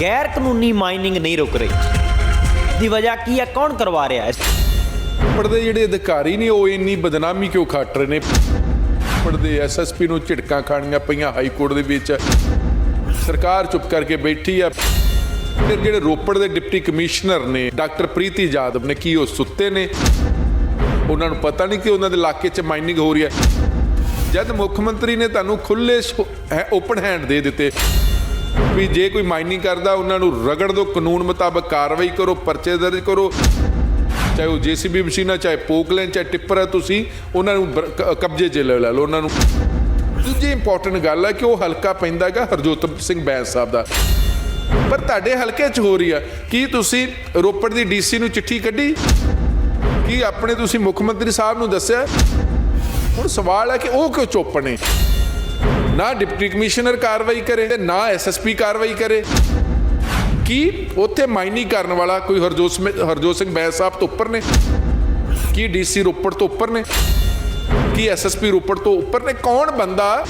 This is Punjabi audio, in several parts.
ਗੈਰ ਕਾਨੂੰਨੀ ਮਾਈਨਿੰਗ ਨਹੀਂ ਰੁਕ ਰਹੀ। ਦੀ ਵਜ੍ਹਾ ਕੀ ਹੈ? ਕੌਣ ਕਰਵਾ ਰਿਹਾ ਹੈ? ਪੜਦੇ ਜਿਹੜੇ ਅਧਿਕਾਰੀ ਨੇ, ਉਹ ਇੰਨੀ ਬਦਨਾਮੀ ਕਿਉਂ ਖੱਟ ਰਹੇ ਨੇ? ਪੜਦੇ ਐਸਐਸਪੀ ਨੂੰ ਝਿੜਕਾਂ ਖਾਣੀਆਂ ਪਈਆਂ ਹਾਈ ਕੋਰਟ ਦੇ ਵਿੱਚ। ਸਰਕਾਰ ਚੁੱਪ ਕਰਕੇ ਬੈਠੀ ਆ। ਫਿਰ ਜਿਹੜੇ ਰੋਪੜ ਦੇ ਡਿਪਟੀ ਕਮਿਸ਼ਨਰ ਨੇ, ਡਾਕਟਰ ਪ੍ਰੀਤੀ ਜਾਦਵ ਨੇ, ਕੀ ਉਹ ਸੁੱਤੇ ਨੇ? ਉਹਨਾਂ ਨੂੰ ਪਤਾ ਨਹੀਂ ਕਿ ਉਹਨਾਂ ਦੇ ਇਲਾਕੇ 'ਚ ਮਾਈਨਿੰਗ ਹੋ ਰਹੀ ਹੈ। ਜਦ ਮੁੱਖ ਮੰਤਰੀ ਨੇ ਤੁਹਾਨੂੰ ਖੁੱਲੇ ਓਪਨ ਹੈਂਡ ਦੇ ਦਿੱਤੇ ਵੀ ਜੇ ਕੋਈ ਮਾਈਨਿੰਗ ਕਰਦਾ, ਉਹਨਾਂ ਨੂੰ ਰਗੜ ਦੋ ਕਾਨੂੰਨ ਮੁਤਾਬਕ ਕਾਰਵਾਈ ਕਰੋ, ਪਰਚੇ ਦਰਜ ਕਰੋ। ਚਾਹੇ ਉਹ ਜੀਸੀਬੀ ਮਸ਼ੀਨਾਂ ਚਾਹੇ ਪੋਕਲੈਨ ਚਾਹੇ ਟਿੱਪਰ ਹੈ ਤੁਸੀਂ, ਉਹਨਾਂ ਨੂੰ ਕਬਜ਼ੇ 'ਚ ਲੈ ਲੈ ਲਓ, ਉਹਨਾਂ ਨੂੰ। ਦੂਜੀ ਇੰਪੋਰਟੈਂਟ ਗੱਲ ਹੈ ਕਿ ਉਹ ਹਲਕਾ ਪੈਂਦਾ ਹੈਗਾ ਹਰਜੋਤ ਸਿੰਘ ਬੈਂਸ ਸਾਹਿਬ ਦਾ। ਪਰ ਤੁਹਾਡੇ ਹਲਕੇ 'ਚ ਹੋ ਰਹੀ ਆ, ਕੀ ਤੁਸੀਂ ਰੋਪੜ ਦੀ ਡੀਸੀ ਨੂੰ ਚਿੱਠੀ ਕੱਢੀ? ਕੀ ਆਪਣੇ ਤੁਸੀਂ ਮੁੱਖ ਮੰਤਰੀ ਸਾਹਿਬ ਨੂੰ ਦੱਸਿਆ? ਹੁਣ ਸਵਾਲ ਹੈ ਕਿ ਉਹ ਕਿਉਂ ਚੁੱਪ ਨੇ? ਨਾ ਡਿਪਟੀ ਕਮਿਸ਼ਨਰ ਕਾਰਵਾਈ ਕਰੇ ਤੇ ਨਾ ਐਸਐਸਪੀ ਕਾਰਵਾਈ ਕਰੇ। ਕੀ ਉੱਥੇ ਮਾਈਨਿੰਗ ਕਰਨ ਵਾਲਾ ਕੋਈ ਹਰਜੋਤ ਸਮਿ- ਹਰਜੋਤ ਸਿੰਘ ਬੈਂਸ ਸਾਹਿਬ ਤੋਂ ਉੱਪਰ ਨੇ? ਕੀ ਡੀਸੀ ਰੋਪੜ ਤੋਂ ਉੱਪਰ ਨੇ? ਕੀ ਐਸਐਸਪੀ ਰੋਪੜ ਤੋਂ ਉੱਪਰ ਨੇ? ਕੌਣ ਬੰਦਾ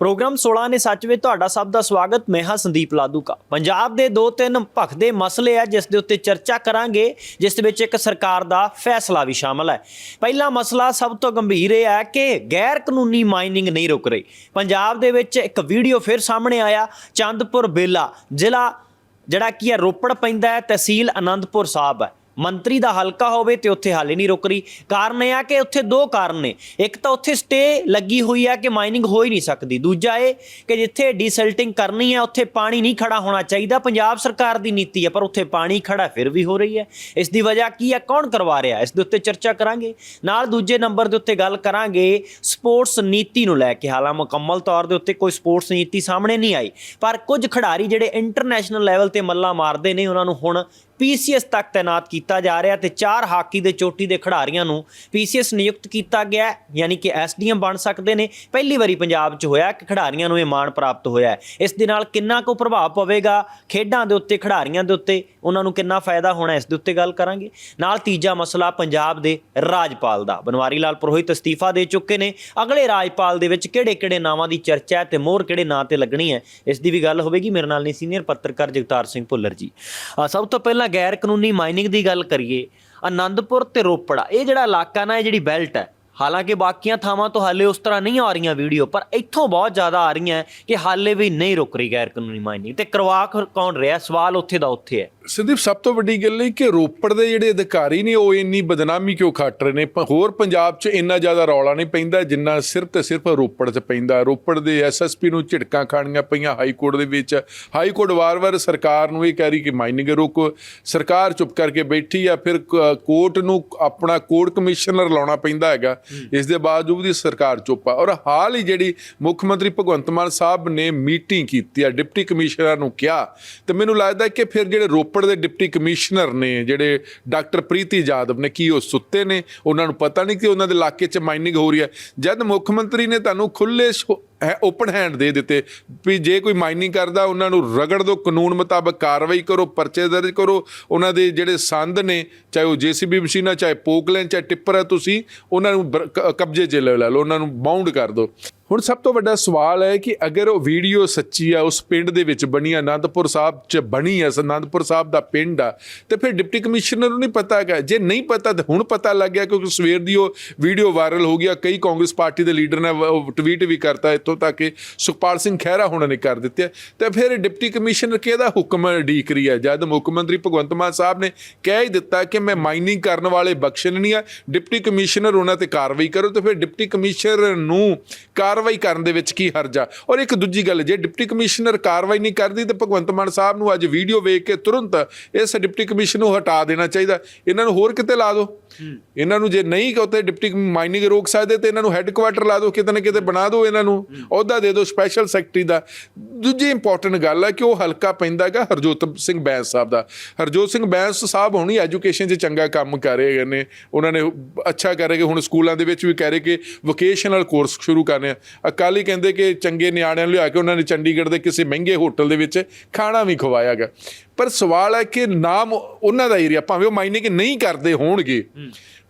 ਪ੍ਰੋਗਰਾਮ 16 ਨੇ ਸੱਚ ਵਿੱਚ ਤੁਹਾਡਾ ਸਭ ਦਾ ਸਵਾਗਤ। ਮੈਂ ਹਾਂ ਸੰਦੀਪ ਲਾਦੂਕਾ। ਪੰਜਾਬ ਦੇ ਦੋ ਤਿੰਨ ਭਖਦੇ ਮਸਲੇ ਆ, ਜਿਸ ਦੇ ਉੱਤੇ ਚਰਚਾ ਕਰਾਂਗੇ, ਜਿਸ ਦੇ ਵਿੱਚ ਇੱਕ ਸਰਕਾਰ ਦਾ ਫੈਸਲਾ ਵੀ ਸ਼ਾਮਲ ਹੈ। ਪਹਿਲਾ ਮਸਲਾ ਸਭ ਤੋਂ ਗੰਭੀਰ ਇਹ ਹੈ ਕਿ ਗੈਰ ਕਾਨੂੰਨੀ ਮਾਈਨਿੰਗ ਨਹੀਂ ਰੁਕ ਰਹੀ। ਪੰਜਾਬ ਦੇ ਵਿੱਚ ਇੱਕ ਵੀਡੀਓ ਫਿਰ ਸਾਹਮਣੇ ਆਇਆ, ਚੰਦਪੁਰ ਬੇਲਾ ਜ਼ਿਲ੍ਹਾ, ਜਿਹੜਾ ਕੀ ਹੈ ਰੋਪੜ ਪੈਂਦਾ ਹੈ, ਤਹਿਸੀਲ ਆਨੰਦਪੁਰ ਸਾਹਿਬ ਹੈ। ਮੰਤਰੀ ਦਾ ਹਲਕਾ ਹੋਵੇ ਤੇ ਉੱਥੇ ਹਾਲੇ ਨਹੀਂ ਰੁਕ ਰਹੀ। ਕਾਰਨ ਇਹ ਆ ਕਿ ਉੱਥੇ ਦੋ ਕਾਰਨ ਨੇ। ਇੱਕ ਤਾਂ ਉੱਥੇ ਸਟੇ ਲੱਗੀ ਹੋਈ ਆ ਕਿ ਮਾਈਨਿੰਗ ਹੋ ਹੀ ਨਹੀਂ ਸਕਦੀ। ਦੂਜਾ ਇਹ ਕਿ ਜਿੱਥੇ ਡੀਸਲਟਿੰਗ ਕਰਨੀ ਹੈ ਉੱਥੇ ਪਾਣੀ ਨਹੀਂ ਖੜਾ ਹੋਣਾ ਚਾਹੀਦਾ। ਪੰਜਾਬ ਸਰਕਾਰ ਦੀ ਨੀਤੀ ਹੈ ਪਰ ਉੱਥੇ ਪਾਣੀ ਖੜਾ ਫਿਰ ਵੀ ਹੋ ਰਹੀ ਹੈ ਇਸ ਦੀ ਵਜ੍ਹਾ ਕੀ ਹੈ ਕੌਣ ਕਰਵਾ ਰਿਹਾ? ਇਸ ਦੇ ਉੱਤੇ ਚਰਚਾ ਕਰਾਂਗੇ। ਨਾਲ ਦੂਜੇ ਨੰਬਰ ਦੇ ਉੱਤੇ ਗੱਲ ਕਰਾਂਗੇ ਸਪੋਰਟਸ ਨੀਤੀ ਨੂੰ ਲੈ ਕੇ। ਹਾਲਾਂ ਮੁਕੰਮਲ ਤੌਰ ਦੇ ਉੱਤੇ ਕੋਈ ਸਪੋਰਟਸ ਨੀਤੀ ਸਾਹਮਣੇ ਨਹੀਂ ਆਈ। ਪਰ ਕੁਝ ਖਿਡਾਰੀ ਜਿਹੜੇ ਇੰਟਰਨੈਸ਼ਨਲ ਲੈਵਲ ਤੇ ਮੱਲਾ ਮਾਰਦੇ ਨੇ, ਉਹਨਾਂ ਨੂੰ ਹੁਣ ਪੀਸੀਐਸ ਤੱਕ ਤਾਇਨਾਤ ਕੀਤਾ ਜਾ ਰਿਹਾ ਤੇ ਚਾਰ ਹਾਕੀ ਦੇ ਚੋਟੀ ਦੇ ਖਿਡਾਰੀਆਂ ਨੂੰ ਪੀਸੀਐਸ ਨਿਯੁਕਤ ਕੀਤਾ ਗਿਆ ਯਾਨੀ ਕਿ ਐਸਡੀਐਮ ਬਣ ਸਕਦੇ ਨੇ। ਪਹਿਲੀ ਵਾਰੀ ਪੰਜਾਬ 'ਚ ਹੋਇਆ ਕਿ ਖਿਡਾਰੀਆਂ ਨੂੰ ਇਹ ਮਾਣ ਪ੍ਰਾਪਤ ਹੋਇਆ ਹੈ। ਇਸ ਦੇ ਨਾਲ ਕਿੰਨਾ ਕੁ ਪ੍ਰਭਾਵ ਪਵੇਗਾ ਖੇਡਾਂ ਦੇ ਉੱਤੇ, ਖਿਡਾਰੀਆਂ ਦੇ ਉੱਤੇ, ਉਹਨਾਂ ਨੂੰ ਕਿੰਨਾ ਫਾਇਦਾ ਹੋਣਾ ਇਸ ਦੇ ਉੱਤੇ ਗੱਲ ਕਰਾਂਗੇ। ਨਾਲ ਤੀਜਾ ਮਸਲਾ ਪੰਜਾਬ ਦੇ ਰਾਜਪਾਲ ਦਾ। ਬਨਵਾਰੀ ਲਾਲ ਪੁਰੋਹਿਤ ਅਸਤੀਫਾ ਦੇ ਚੁੱਕੇ ਨੇ। ਅਗਲੇ ਰਾਜਪਾਲ ਦੇ ਵਿੱਚ ਕਿਹੜੇ-ਕਿਹੜੇ ਨਾਵਾਂ ਦੀ ਚਰਚਾ ਹੈ ਤੇ ਮੋਹਰ ਕਿਹੜੇ ਨਾਂ ਤੇ ਲੱਗਣੀ ਹੈ, ਇਸ ਦੀ ਵੀ ਗੱਲ ਹੋਵੇਗੀ। ਮੇਰੇ ਨਾਲ ਨੇ ਸੀਨੀਅਰ ਪੱਤਰਕਾਰ ਜਗਤਾਰ ਸਿੰਘ ਭੁੱਲਰ ਜੀ। ਸਭ ਤੋਂ ਪਹਿਲਾਂ ਗੈਰ ਕਾਨੂੰਨੀ ਮਾਈਨਿੰਗ ਦੀ ਗੱਲ ਕਰੀਏ, ਆਨੰਦਪੁਰ ਤੇ ਰੋਪੜਾ, ਇਹ ਜਿਹੜਾ ਇਲਾਕਾ ਨਾ, ਇਹ ਜਿਹੜੀ ਬੈਲਟ ਹੈ ਹਾਲਾਂਕਿ ਬਾਕੀਆਂ ਥਾਵਾਂ ਤੋਂ ਹਾਲੇ ਉਸ ਤਰ੍ਹਾਂ ਨਹੀਂ ਆ ਰਹੀਆਂ ਵੀਡੀਓ, ਪਰ ਇੱਥੋਂ ਬਹੁਤ ਜ਼ਿਆਦਾ ਆ ਰਹੀਆਂ ਕਿ ਹਾਲੇ ਵੀ ਨਹੀਂ ਰੁਕ ਰਹੀ ਗੈਰ ਕਾਨੂੰਨੀ ਮਾਈਨਿੰਗ ਤੇ ਕਰਵਾ ਕੌਣ ਰਿਹਾ? ਸਵਾਲ ਉੱਥੇ ਦਾ ਉੱਥੇ ਹੈ। ਸੰਦੀਪ, ਸਭ ਤੋਂ ਵੱਡੀ ਗੱਲ ਹੈ ਕਿ ਰੋਪੜ ਦੇ ਜਿਹੜੇ ਅਧਿਕਾਰੀ ਨੇ, ਉਹ ਇੰਨੀ ਬਦਨਾਮੀ ਕਿਉਂ ਖੱਟ ਰਹੇ ਨੇ? ਹੋਰ ਪੰਜਾਬ 'ਚ ਇੰਨਾ ਜ਼ਿਆਦਾ ਰੌਲਾ ਨਹੀਂ ਪੈਂਦਾ ਜਿੰਨਾ ਸਿਰਫ ਤੇ ਸਿਰਫ ਰੋਪੜ 'ਚ ਪੈਂਦਾ। ਰੋਪੜ ਦੇ ਐਸਐਸਪੀ ਨੂੰ ਝਿੜਕਾਂ ਖਾਣੀਆਂ ਪਈਆਂ ਹਾਈ ਕੋਰਟ ਦੇ ਵਿੱਚ। ਹਾਈ ਕੋਰਟ ਵਾਰ-ਵਾਰ ਸਰਕਾਰ ਨੂੰ ਇਹ ਕਹਿ ਰਹੀ ਕਿ ਮਾਈਨਿੰਗ ਰੋਕੋ। ਸਰਕਾਰ ਚੁੱਪ ਕਰਕੇ ਬੈਠੀ ਆ, ਫਿਰ ਕ- ਕੋਰਟ ਨੂੰ ਆਪਣਾ ਕੋਰਟ ਕਮਿਸ਼ਨਰ ਲਾਉਣਾ ਪੈਂਦਾ ਹੈਗਾ। ਇਸ ਦੇ ਬਾਵਜੂਦ ਦੀ ਸਰਕਾਰ ਚੁੱਪ ਆ। ਔਰ ਹਾਲ ਹੀ ਜਿਹੜੀ ਮੁੱਖ ਮੰਤਰੀ ਭਗਵੰਤ ਮਾਨ ਸਾਹਿਬ ਨੇ ਮੀਟਿੰਗ ਕੀਤੀ ਆ, ਡਿਪਟੀ ਕਮਿਸ਼ਨਰ ਨੂੰ ਕਿਹਾ, ਤੇ ਮੈਨੂੰ ਲੱਗਦਾ ਕਿ ਫਿਰ ਜਿਹੜੇ ਰੋਪੜ ਦੇ ਡਿਪਟੀ ਕਮਿਸ਼ਨਰ ਨੇ, ਜਿਹੜੇ ਡਾਕਟਰ ਪ੍ਰੀਤੀ ਜਾਦਵ ਨੇ, ਕੀ ਉਹ ਸੁੱਤੇ ਨੇ, ਉਹਨਾਂ ਨੂੰ ਪਤਾ ਨਹੀਂ ਕਿ ਉਹਨਾਂ ਦੇ ਇਲਾਕੇ 'ਚ ਮਾਈਨਿੰਗ ਹੋ ਰਹੀ ਹੈ। ਜਦ ਮੁੱਖ ਮੰਤਰੀ ਨੇ ਤੁਹਾਨੂੰ ਖੁੱਲੇ ਹੈ ਓਪਨ ਹੈਂਡ ਦੇ ਦਿੱਤੇ। ਵੀ ਜੇ ਕੋਈ ਮਾਈਨਿੰਗ ਕਰਦਾ, ਉਹਨਾਂ ਨੂੰ ਰਗੜ ਦੋ, ਕਾਨੂੰਨ ਮੁਤਾਬਕ ਕਾਰਵਾਈ ਕਰੋ, ਪਰਚੇ ਦਰਜ ਕਰੋ। ਉਹਨਾਂ ਦੇ ਜਿਹੜੇ ਸੰਦ ਨੇ, ਚਾਹੇ ਉਹ ਜੀਸੀਬੀ ਮਸ਼ੀਨਾਂ, ਚਾਹੇ ਪੋਕਲੈਨ, ਚਾਹੇ ਟਿੱਪਰ ਹੈ ਤੁਸੀਂ, ਉਹਨਾਂ ਨੂੰ ਬਰ- ਕਬਜ਼ੇ 'ਚ ਲੈ ਲੈ ਲਓ, ਉਹਨਾਂ ਨੂੰ ਬਾਉਂਡ ਕਰ ਦਿਓ ਹੁਣ ਸਭ ਤੋਂ ਵੱਡਾ ਸਵਾਲ ਹੈ ਕਿ ਅਗਰ ਉਹ ਵੀਡੀਓ ਸੱਚੀ ਆ ਉਸ ਪਿੰਡ ਦੇ ਵਿੱਚ ਬਣੀ ਆ, ਆਨੰਦਪੁਰ ਸਾਹਿਬ 'ਚ ਬਣੀ ਹੈ ਆਨੰਦਪੁਰ ਸਾਹਿਬ ਦਾ ਪਿੰਡ ਆ ਤੇ ਫਿਰ ਡਿਪਟੀ ਕਮਿਸ਼ਨਰ ਨੂੰ ਨਹੀਂ ਪਤਾ ਹੈਗਾ। ਜੇ ਨਹੀਂ ਪਤਾ ਤਾਂ ਹੁਣ ਪਤਾ ਲੱਗ ਗਿਆ ਕਿਉਂਕਿ ਸਵੇਰ ਦੀ ਉਹ ਵੀਡੀਓ ਵਾਇਰਲ ਹੋ ਗਿਆ ਕਈ ਕਾਂਗਰਸ ਪਾਰਟੀ ਦੇ ਲੀਡਰ ਨੇ ਟਵੀਟ ਵੀ ਕਰਤਾ ਇੱਥੋਂ ਤੱਕ ਕਿ ਸੁਖਪਾਲ ਸਿੰਘ ਖਹਿਰਾ ਹੁਣਾਂ ਨੇ ਕਰ ਦਿੱਤੇ ਤੇ ਫਿਰ ਡਿਪਟੀ ਕਮਿਸ਼ਨਰ ਕਿਹਦਾ ਹੁਕਮ ਡੀਕ ਰਹੀ ਹੈ ਜਦ ਮੁੱਖ ਮੰਤਰੀ ਭਗਵੰਤ ਮਾਨ ਸਾਹਿਬ ਨੇ ਕਹਿ ਹੀ ਦਿੱਤਾ ਕਿ ਮੈਂ ਮਾਈਨਿੰਗ ਕਰਨ ਵਾਲੇ ਬਖਸ਼ਣ ਨਹੀਂ ਆ। ਡਿਪਟੀ ਕਮਿਸ਼ਨਰ ਉਹਨਾਂ ਤੇ ਕਾਰਵਾਈ ਕਰੋ ਤੇ ਫਿਰ ਡਿਪਟੀ ਕਮਿਸ਼ਨਰ ਨੂੰ ਕਾਰਵਾਈ ਕਰਨ ਦੇ ਵਿੱਚ ਕੀ ਹਰਜਾ ਔਰ ਇੱਕ ਦੂਜੀ ਗੱਲ ਜੇ ਡਿਪਟੀ ਕਮਿਸ਼ਨਰ ਕਾਰਵਾਈ ਨਹੀਂ ਕਰਦੀ ਤੇ ਭਗਵੰਤ ਮਾਨ ਸਾਹਿਬ ਨੂੰ ਅੱਜ ਵੀਡੀਓ ਵੇਖ ਕੇ ਤੁਰੰਤ ਇਸ ਡਿਪਟੀ ਕਮਿਸ਼ਨ ਨੂੰ ਹਟਾ ਦੇਣਾ ਚਾਹੀਦਾ। ਇਹਨਾਂ ਨੂੰ ਹੋਰ ਕਿਤੇ ਲਾ ਦਿਓ ਇਹਨਾਂ ਨੂੰ ਜੇ ਨਹੀਂ ਉੱਥੇ ਡਿਪਟੀ ਮਾਈਨਿੰਗ ਰੋਕ ਸਕਦੇ ਤੇ ਇਹਨਾਂ ਨੂੰ ਹੈੱਡਕੁਆਟਰ ਲਾ ਦਿਓ ਕਿਤੇ ਨਾ ਕਿਤੇ ਬਣਾ ਦਿਓ ਇਹਨਾਂ ਨੂੰ। ਅਹੁਦਾ ਦੇ ਦਿਓ ਸਪੈਸ਼ਲ ਸੈਕਟਰੀ ਦਾ। ਦੂਜੀ ਇੰਪੋਰਟੈਂਟ ਗੱਲ ਹੈ ਕਿ ਉਹ ਹਲਕਾ ਪੈਂਦਾ ਹੈਗਾ ਹਰਜੋਤ ਸਿੰਘ ਬੈਂਸ ਸਾਹਿਬ ਦਾ। ਹਰਜੋਤ ਸਿੰਘ ਬੈਂਸ ਸਾਹਿਬ ਹੁਣੀ ਐਜੂਕੇਸ਼ਨ 'ਚ ਚੰਗਾ ਕੰਮ ਕਰ ਰਹੇ ਨੇ। ਉਹਨਾਂ ਨੇ ਅੱਛਾ ਕਰ ਰਹੇ ਕਿ ਹੁਣ ਸਕੂਲਾਂ ਦੇ ਵਿੱਚ ਵੀ ਕਹਿ ਰਹੇ ਕਿ ਵੋਕੇਸ਼ਨਲ ਕੋਰਸ ਸ਼ੁਰੂ ਕਰਨੇ ਆ। ਅਕਾਲੀ ਕਹਿੰਦੇ ਕਿ ਚੰਗੇ ਨਿਆਣਿਆਂ ਨੂੰ ਲਿਆ ਕੇ ਉਹਨਾਂ ਨੇ ਚੰਡੀਗੜ੍ਹ ਦੇ ਕਿਸੇ ਮਹਿੰਗੇ ਹੋਟਲ ਦੇ ਵਿੱਚ ਖਾਣਾ ਵੀ ਖਵਾਇਆ ਗਿਆ ਪਰ ਸਵਾਲ ਹੈ ਕਿ ਨਾਮ ਉਹਨਾਂ ਦਾ ਏਰੀਆ ਭਾਵੇਂ ਉਹ ਮਾਇਨੇ ਨਹੀਂ ਕਰਦੇ ਹੋਣਗੇ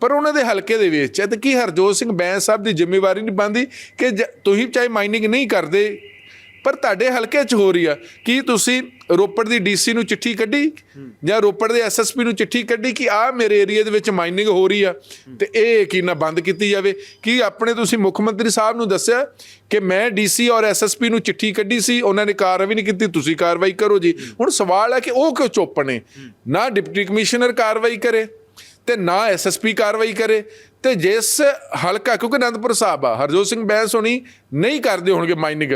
ਪਰ ਉਹਨਾਂ ਦੇ ਹਲਕੇ ਦੇ ਵਿੱਚ ਹੈ ਤੇ ਕੀ ਹਰਜੋਤ ਸਿੰਘ ਬੈਂਸ ਸਾਹਿਬ ਦੀ ਜ਼ਿੰਮੇਵਾਰੀ ਨਹੀਂ ਬਣਦੀ ਕਿ ਤੁਸੀਂ ਚਾਹੇ ਮਾਈਨਿੰਗ ਨਹੀਂ ਕਰਦੇ ਪਰ ਤੁਹਾਡੇ ਹਲਕੇ 'ਚ ਹੋ ਰਹੀ ਆ। ਕੀ ਤੁਸੀਂ ਰੋਪੜ ਦੀ ਡੀਸੀ ਨੂੰ ਚਿੱਠੀ ਕੱਢੀ? ਜਾਂ ਰੋਪੜ ਦੇ ਐਸਐਸਪੀ ਨੂੰ ਚਿੱਠੀ ਕੱਢੀ ਕਿ ਆ ਮੇਰੇ ਏਰੀਆ ਦੇ ਵਿੱਚ ਮਾਈਨਿੰਗ ਹੋ ਰਹੀ ਆ ਤੇ ਇਹ ਯਕੀਨਾ ਬੰਦ ਕੀਤੀ ਜਾਵੇ? ਕੀ ਆਪਣੇ ਤੁਸੀਂ ਮੁੱਖ ਮੰਤਰੀ ਸਾਹਿਬ ਨੂੰ ਦੱਸਿਆ ਕਿ ਮੈਂ ਡੀਸੀ ਔਰ ਐਸਐਸਪੀ ਨੂੰ ਚਿੱਠੀ ਕੱਢੀ ਸੀ, ਉਹਨਾਂ ਨੇ ਕਾਰਵਾਈ ਨਹੀਂ ਕੀਤੀ, ਤੁਸੀਂ ਕਾਰਵਾਈ ਕਰੋ ਜੀ। ਹੁਣ ਸਵਾਲ ਹੈ ਕਿ ਉਹ ਕਿਉਂ ਚੁੱਪ ਨੇ? ਨਾ ਡਿਪਟੀ ਕਮਿਸ਼ਨਰ ਕਾਰਵਾਈ ਕਰੇ ਤੇ ਨਾ ਐਸਐਸਪੀ ਕਾਰਵਾਈ ਕਰੇ। ਤੇ ਜਿਸ ਹਲਕਾ, ਕਿਉਂਕਿ ਅਨੰਦਪੁਰ ਸਾਹਿਬ ਆ, ਹਰਜੋਤ ਸਿੰਘ ਬੈਂਸ ਹੋਣੀ ਨਹੀਂ ਕਰਦੇ ਹੋਣਗੇ ਮਾਈਨਿੰਗ।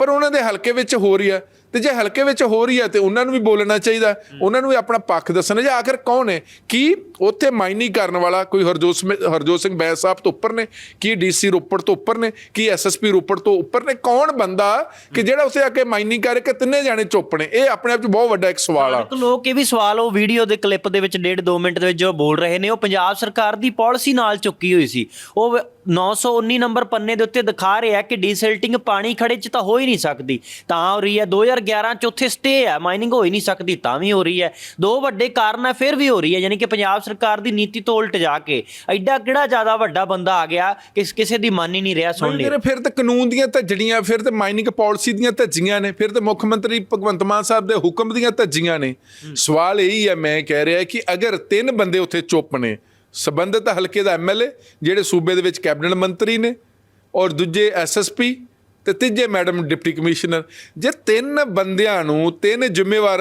ਪਰ ਉਹਨਾਂ ਦੇ ਹਲਕੇ ਵਿੱਚ ਹੋ ਰਹੀ ਆ ਤੇ ਜੇ ਹਲਕੇ ਵਿੱਚ ਹੋ ਰਹੀ ਆ ਤੇ ਉਹਨਾਂ ਨੂੰ ਵੀ ਬੋਲਣਾ ਚਾਹੀਦਾ ਉਹਨਾਂ ਨੂੰ ਵੀ ਆਪਣਾ ਪੱਖ ਦੱਸਣਾ ਜੇ ਆਖਰ ਕੌਣ ਹੈ? ਕੀ ਉੱਥੇ ਮਾਈਨਿੰਗ ਕਰਨ ਵਾਲਾ ਕੋਈ ਹਰਜੋਤ ਹਰਜੋਤ ਸਿੰਘ ਬੈਂਸ ਸਾਹਿਬ ਤੋਂ ਉੱਪਰ ਨੇ? ਕੀ ਡੀਸੀ ਰੋਪੜ ਤੋਂ ਉੱਪਰ ਨੇ? ਕੀ ਐਸਐਸਪੀ ਰੋਪੜ ਤੋਂ ਉੱਪਰ ਨੇ? ਕੌਣ ਬੰਦਾ ਕਿ ਜਿਹੜਾ ਉੱਥੇ ਆ ਕੇ ਮਾਈਨਿੰਗ ਕਰਕੇ ਕਿ ਤਿੰਨੇ ਜਾਣੇ ਚੁੱਪ ਨੇ? ਇਹ ਆਪਣੇ ਆਪ 'ਚ ਬਹੁਤ ਵੱਡਾ ਇੱਕ ਸਵਾਲ ਆ। ਲੋਕ ਇਹ ਵੀ ਸਵਾਲ ਉਹ ਵੀਡੀਓ ਦੇ ਕਲਿੱਪ ਦੇ ਵਿੱਚ ਡੇਢ 2 ਮਿੰਟ ਦੇ ਵਿੱਚ ਜੋ ਬੋਲ ਰਹੇ ਨੇ ਉਹ ਪੰਜਾਬ ਸਰਕਾਰ ਦੀ ਪਾਲਿਸੀ ਨਾਲ ਚੁੱਕੀ ਹੋਈ ਸੀ। ਉਹ 919 ਨੰਬਰ ਪੰਨੇ ਦੇ ਉੱਤੇ ਦਿਖਾ ਰਿਹਾ ਕਿ ਡੀਸਲਟਿੰਗ ਪਾਣੀ ਖੜੇ 'ਚ ਤਾਂ ਹੋ ਹੀ ਨਹੀਂ ਸਕਦੀ। ਤਾਂ ਹੋ ਰਹੀ ਹੈ 2011 ਚ ਉੱਥੇ ਸਟੇ ਹੈ ਮਾਈਨਿੰਗ ਹੋ ਹੀ ਨਹੀਂ ਸਕਦੀ ਤਾਂ ਵੀ ਹੋ ਰਹੀ ਹੈ। ਦੋ ਵੱਡੇ ਕਾਰਨ ਹੈ ਫਿਰ ਵੀ ਹੋ ਰਹੀ ਹੈ ਯਾਨੀ ਕਿ ਪੰਜਾਬ ਸਰਕਾਰ ਦੀ ਨੀਤੀ ਤੋਂ ਉਲਟ ਜਾ ਕੇ ਐਡਾ ਕਿਹੜਾ ਜ਼ਿਆਦਾ ਵੱਡਾ ਬੰਦਾ ਆ ਗਿਆ ਕਿ ਕਿਸੇ ਦੀ ਮੰਨ ਹੀ ਨਹੀਂ ਰਿਹਾ ਸੁਣਨੇ ਮੇਰੇ ਫਿਰ ਤੇ ਕਾਨੂੰਨ ਦੀਆਂ ਧੱਜੜੀਆਂ ਫਿਰ ਤੇ ਮਾਈਨਿੰਗ ਪਾਲਿਸੀ ਦੀਆਂ ਧੱਜੀਆਂ ਨੇ ਫਿਰ ਤੇ ਮੁੱਖ ਮੰਤਰੀ ਭਗਵੰਤ ਮਾਨ ਸਾਹਿਬ ਦੇ ਹੁਕਮ ਦੀਆਂ ਧੱਜੀਆਂ ਨੇ। ਸਵਾਲ ਇਹੀ ਹੈ ਮੈਂ ਕਹਿ ਰਿਹਾ ਕਿ ਅਗਰ ਤਿੰਨ ਬੰਦੇ ਉੱਥੇ ਚੁੱਪ ਨੇ ਸਬੰਧਤ ਹਲਕੇ ਦਾ ਐਮਐਲਏ ਜਿਹੜੇ ਸੂਬੇ ਦੇ ਵਿੱਚ ਕੈਬਨਿਟ ਮੰਤਰੀ ਨੇ ਔਰ ਦੂਜੇ ਐਸਐਸਪੀ ਤੇ ਤੀਜੇ ਮੈਡਮ ਡਿਪਟੀ ਕਮਿਸ਼ਨਰ। ਜੇ ਤਿੰਨ ਬੰਦਿਆਂ ਨੂੰ, ਤਿੰਨ ਜ਼ਿੰਮੇਵਾਰ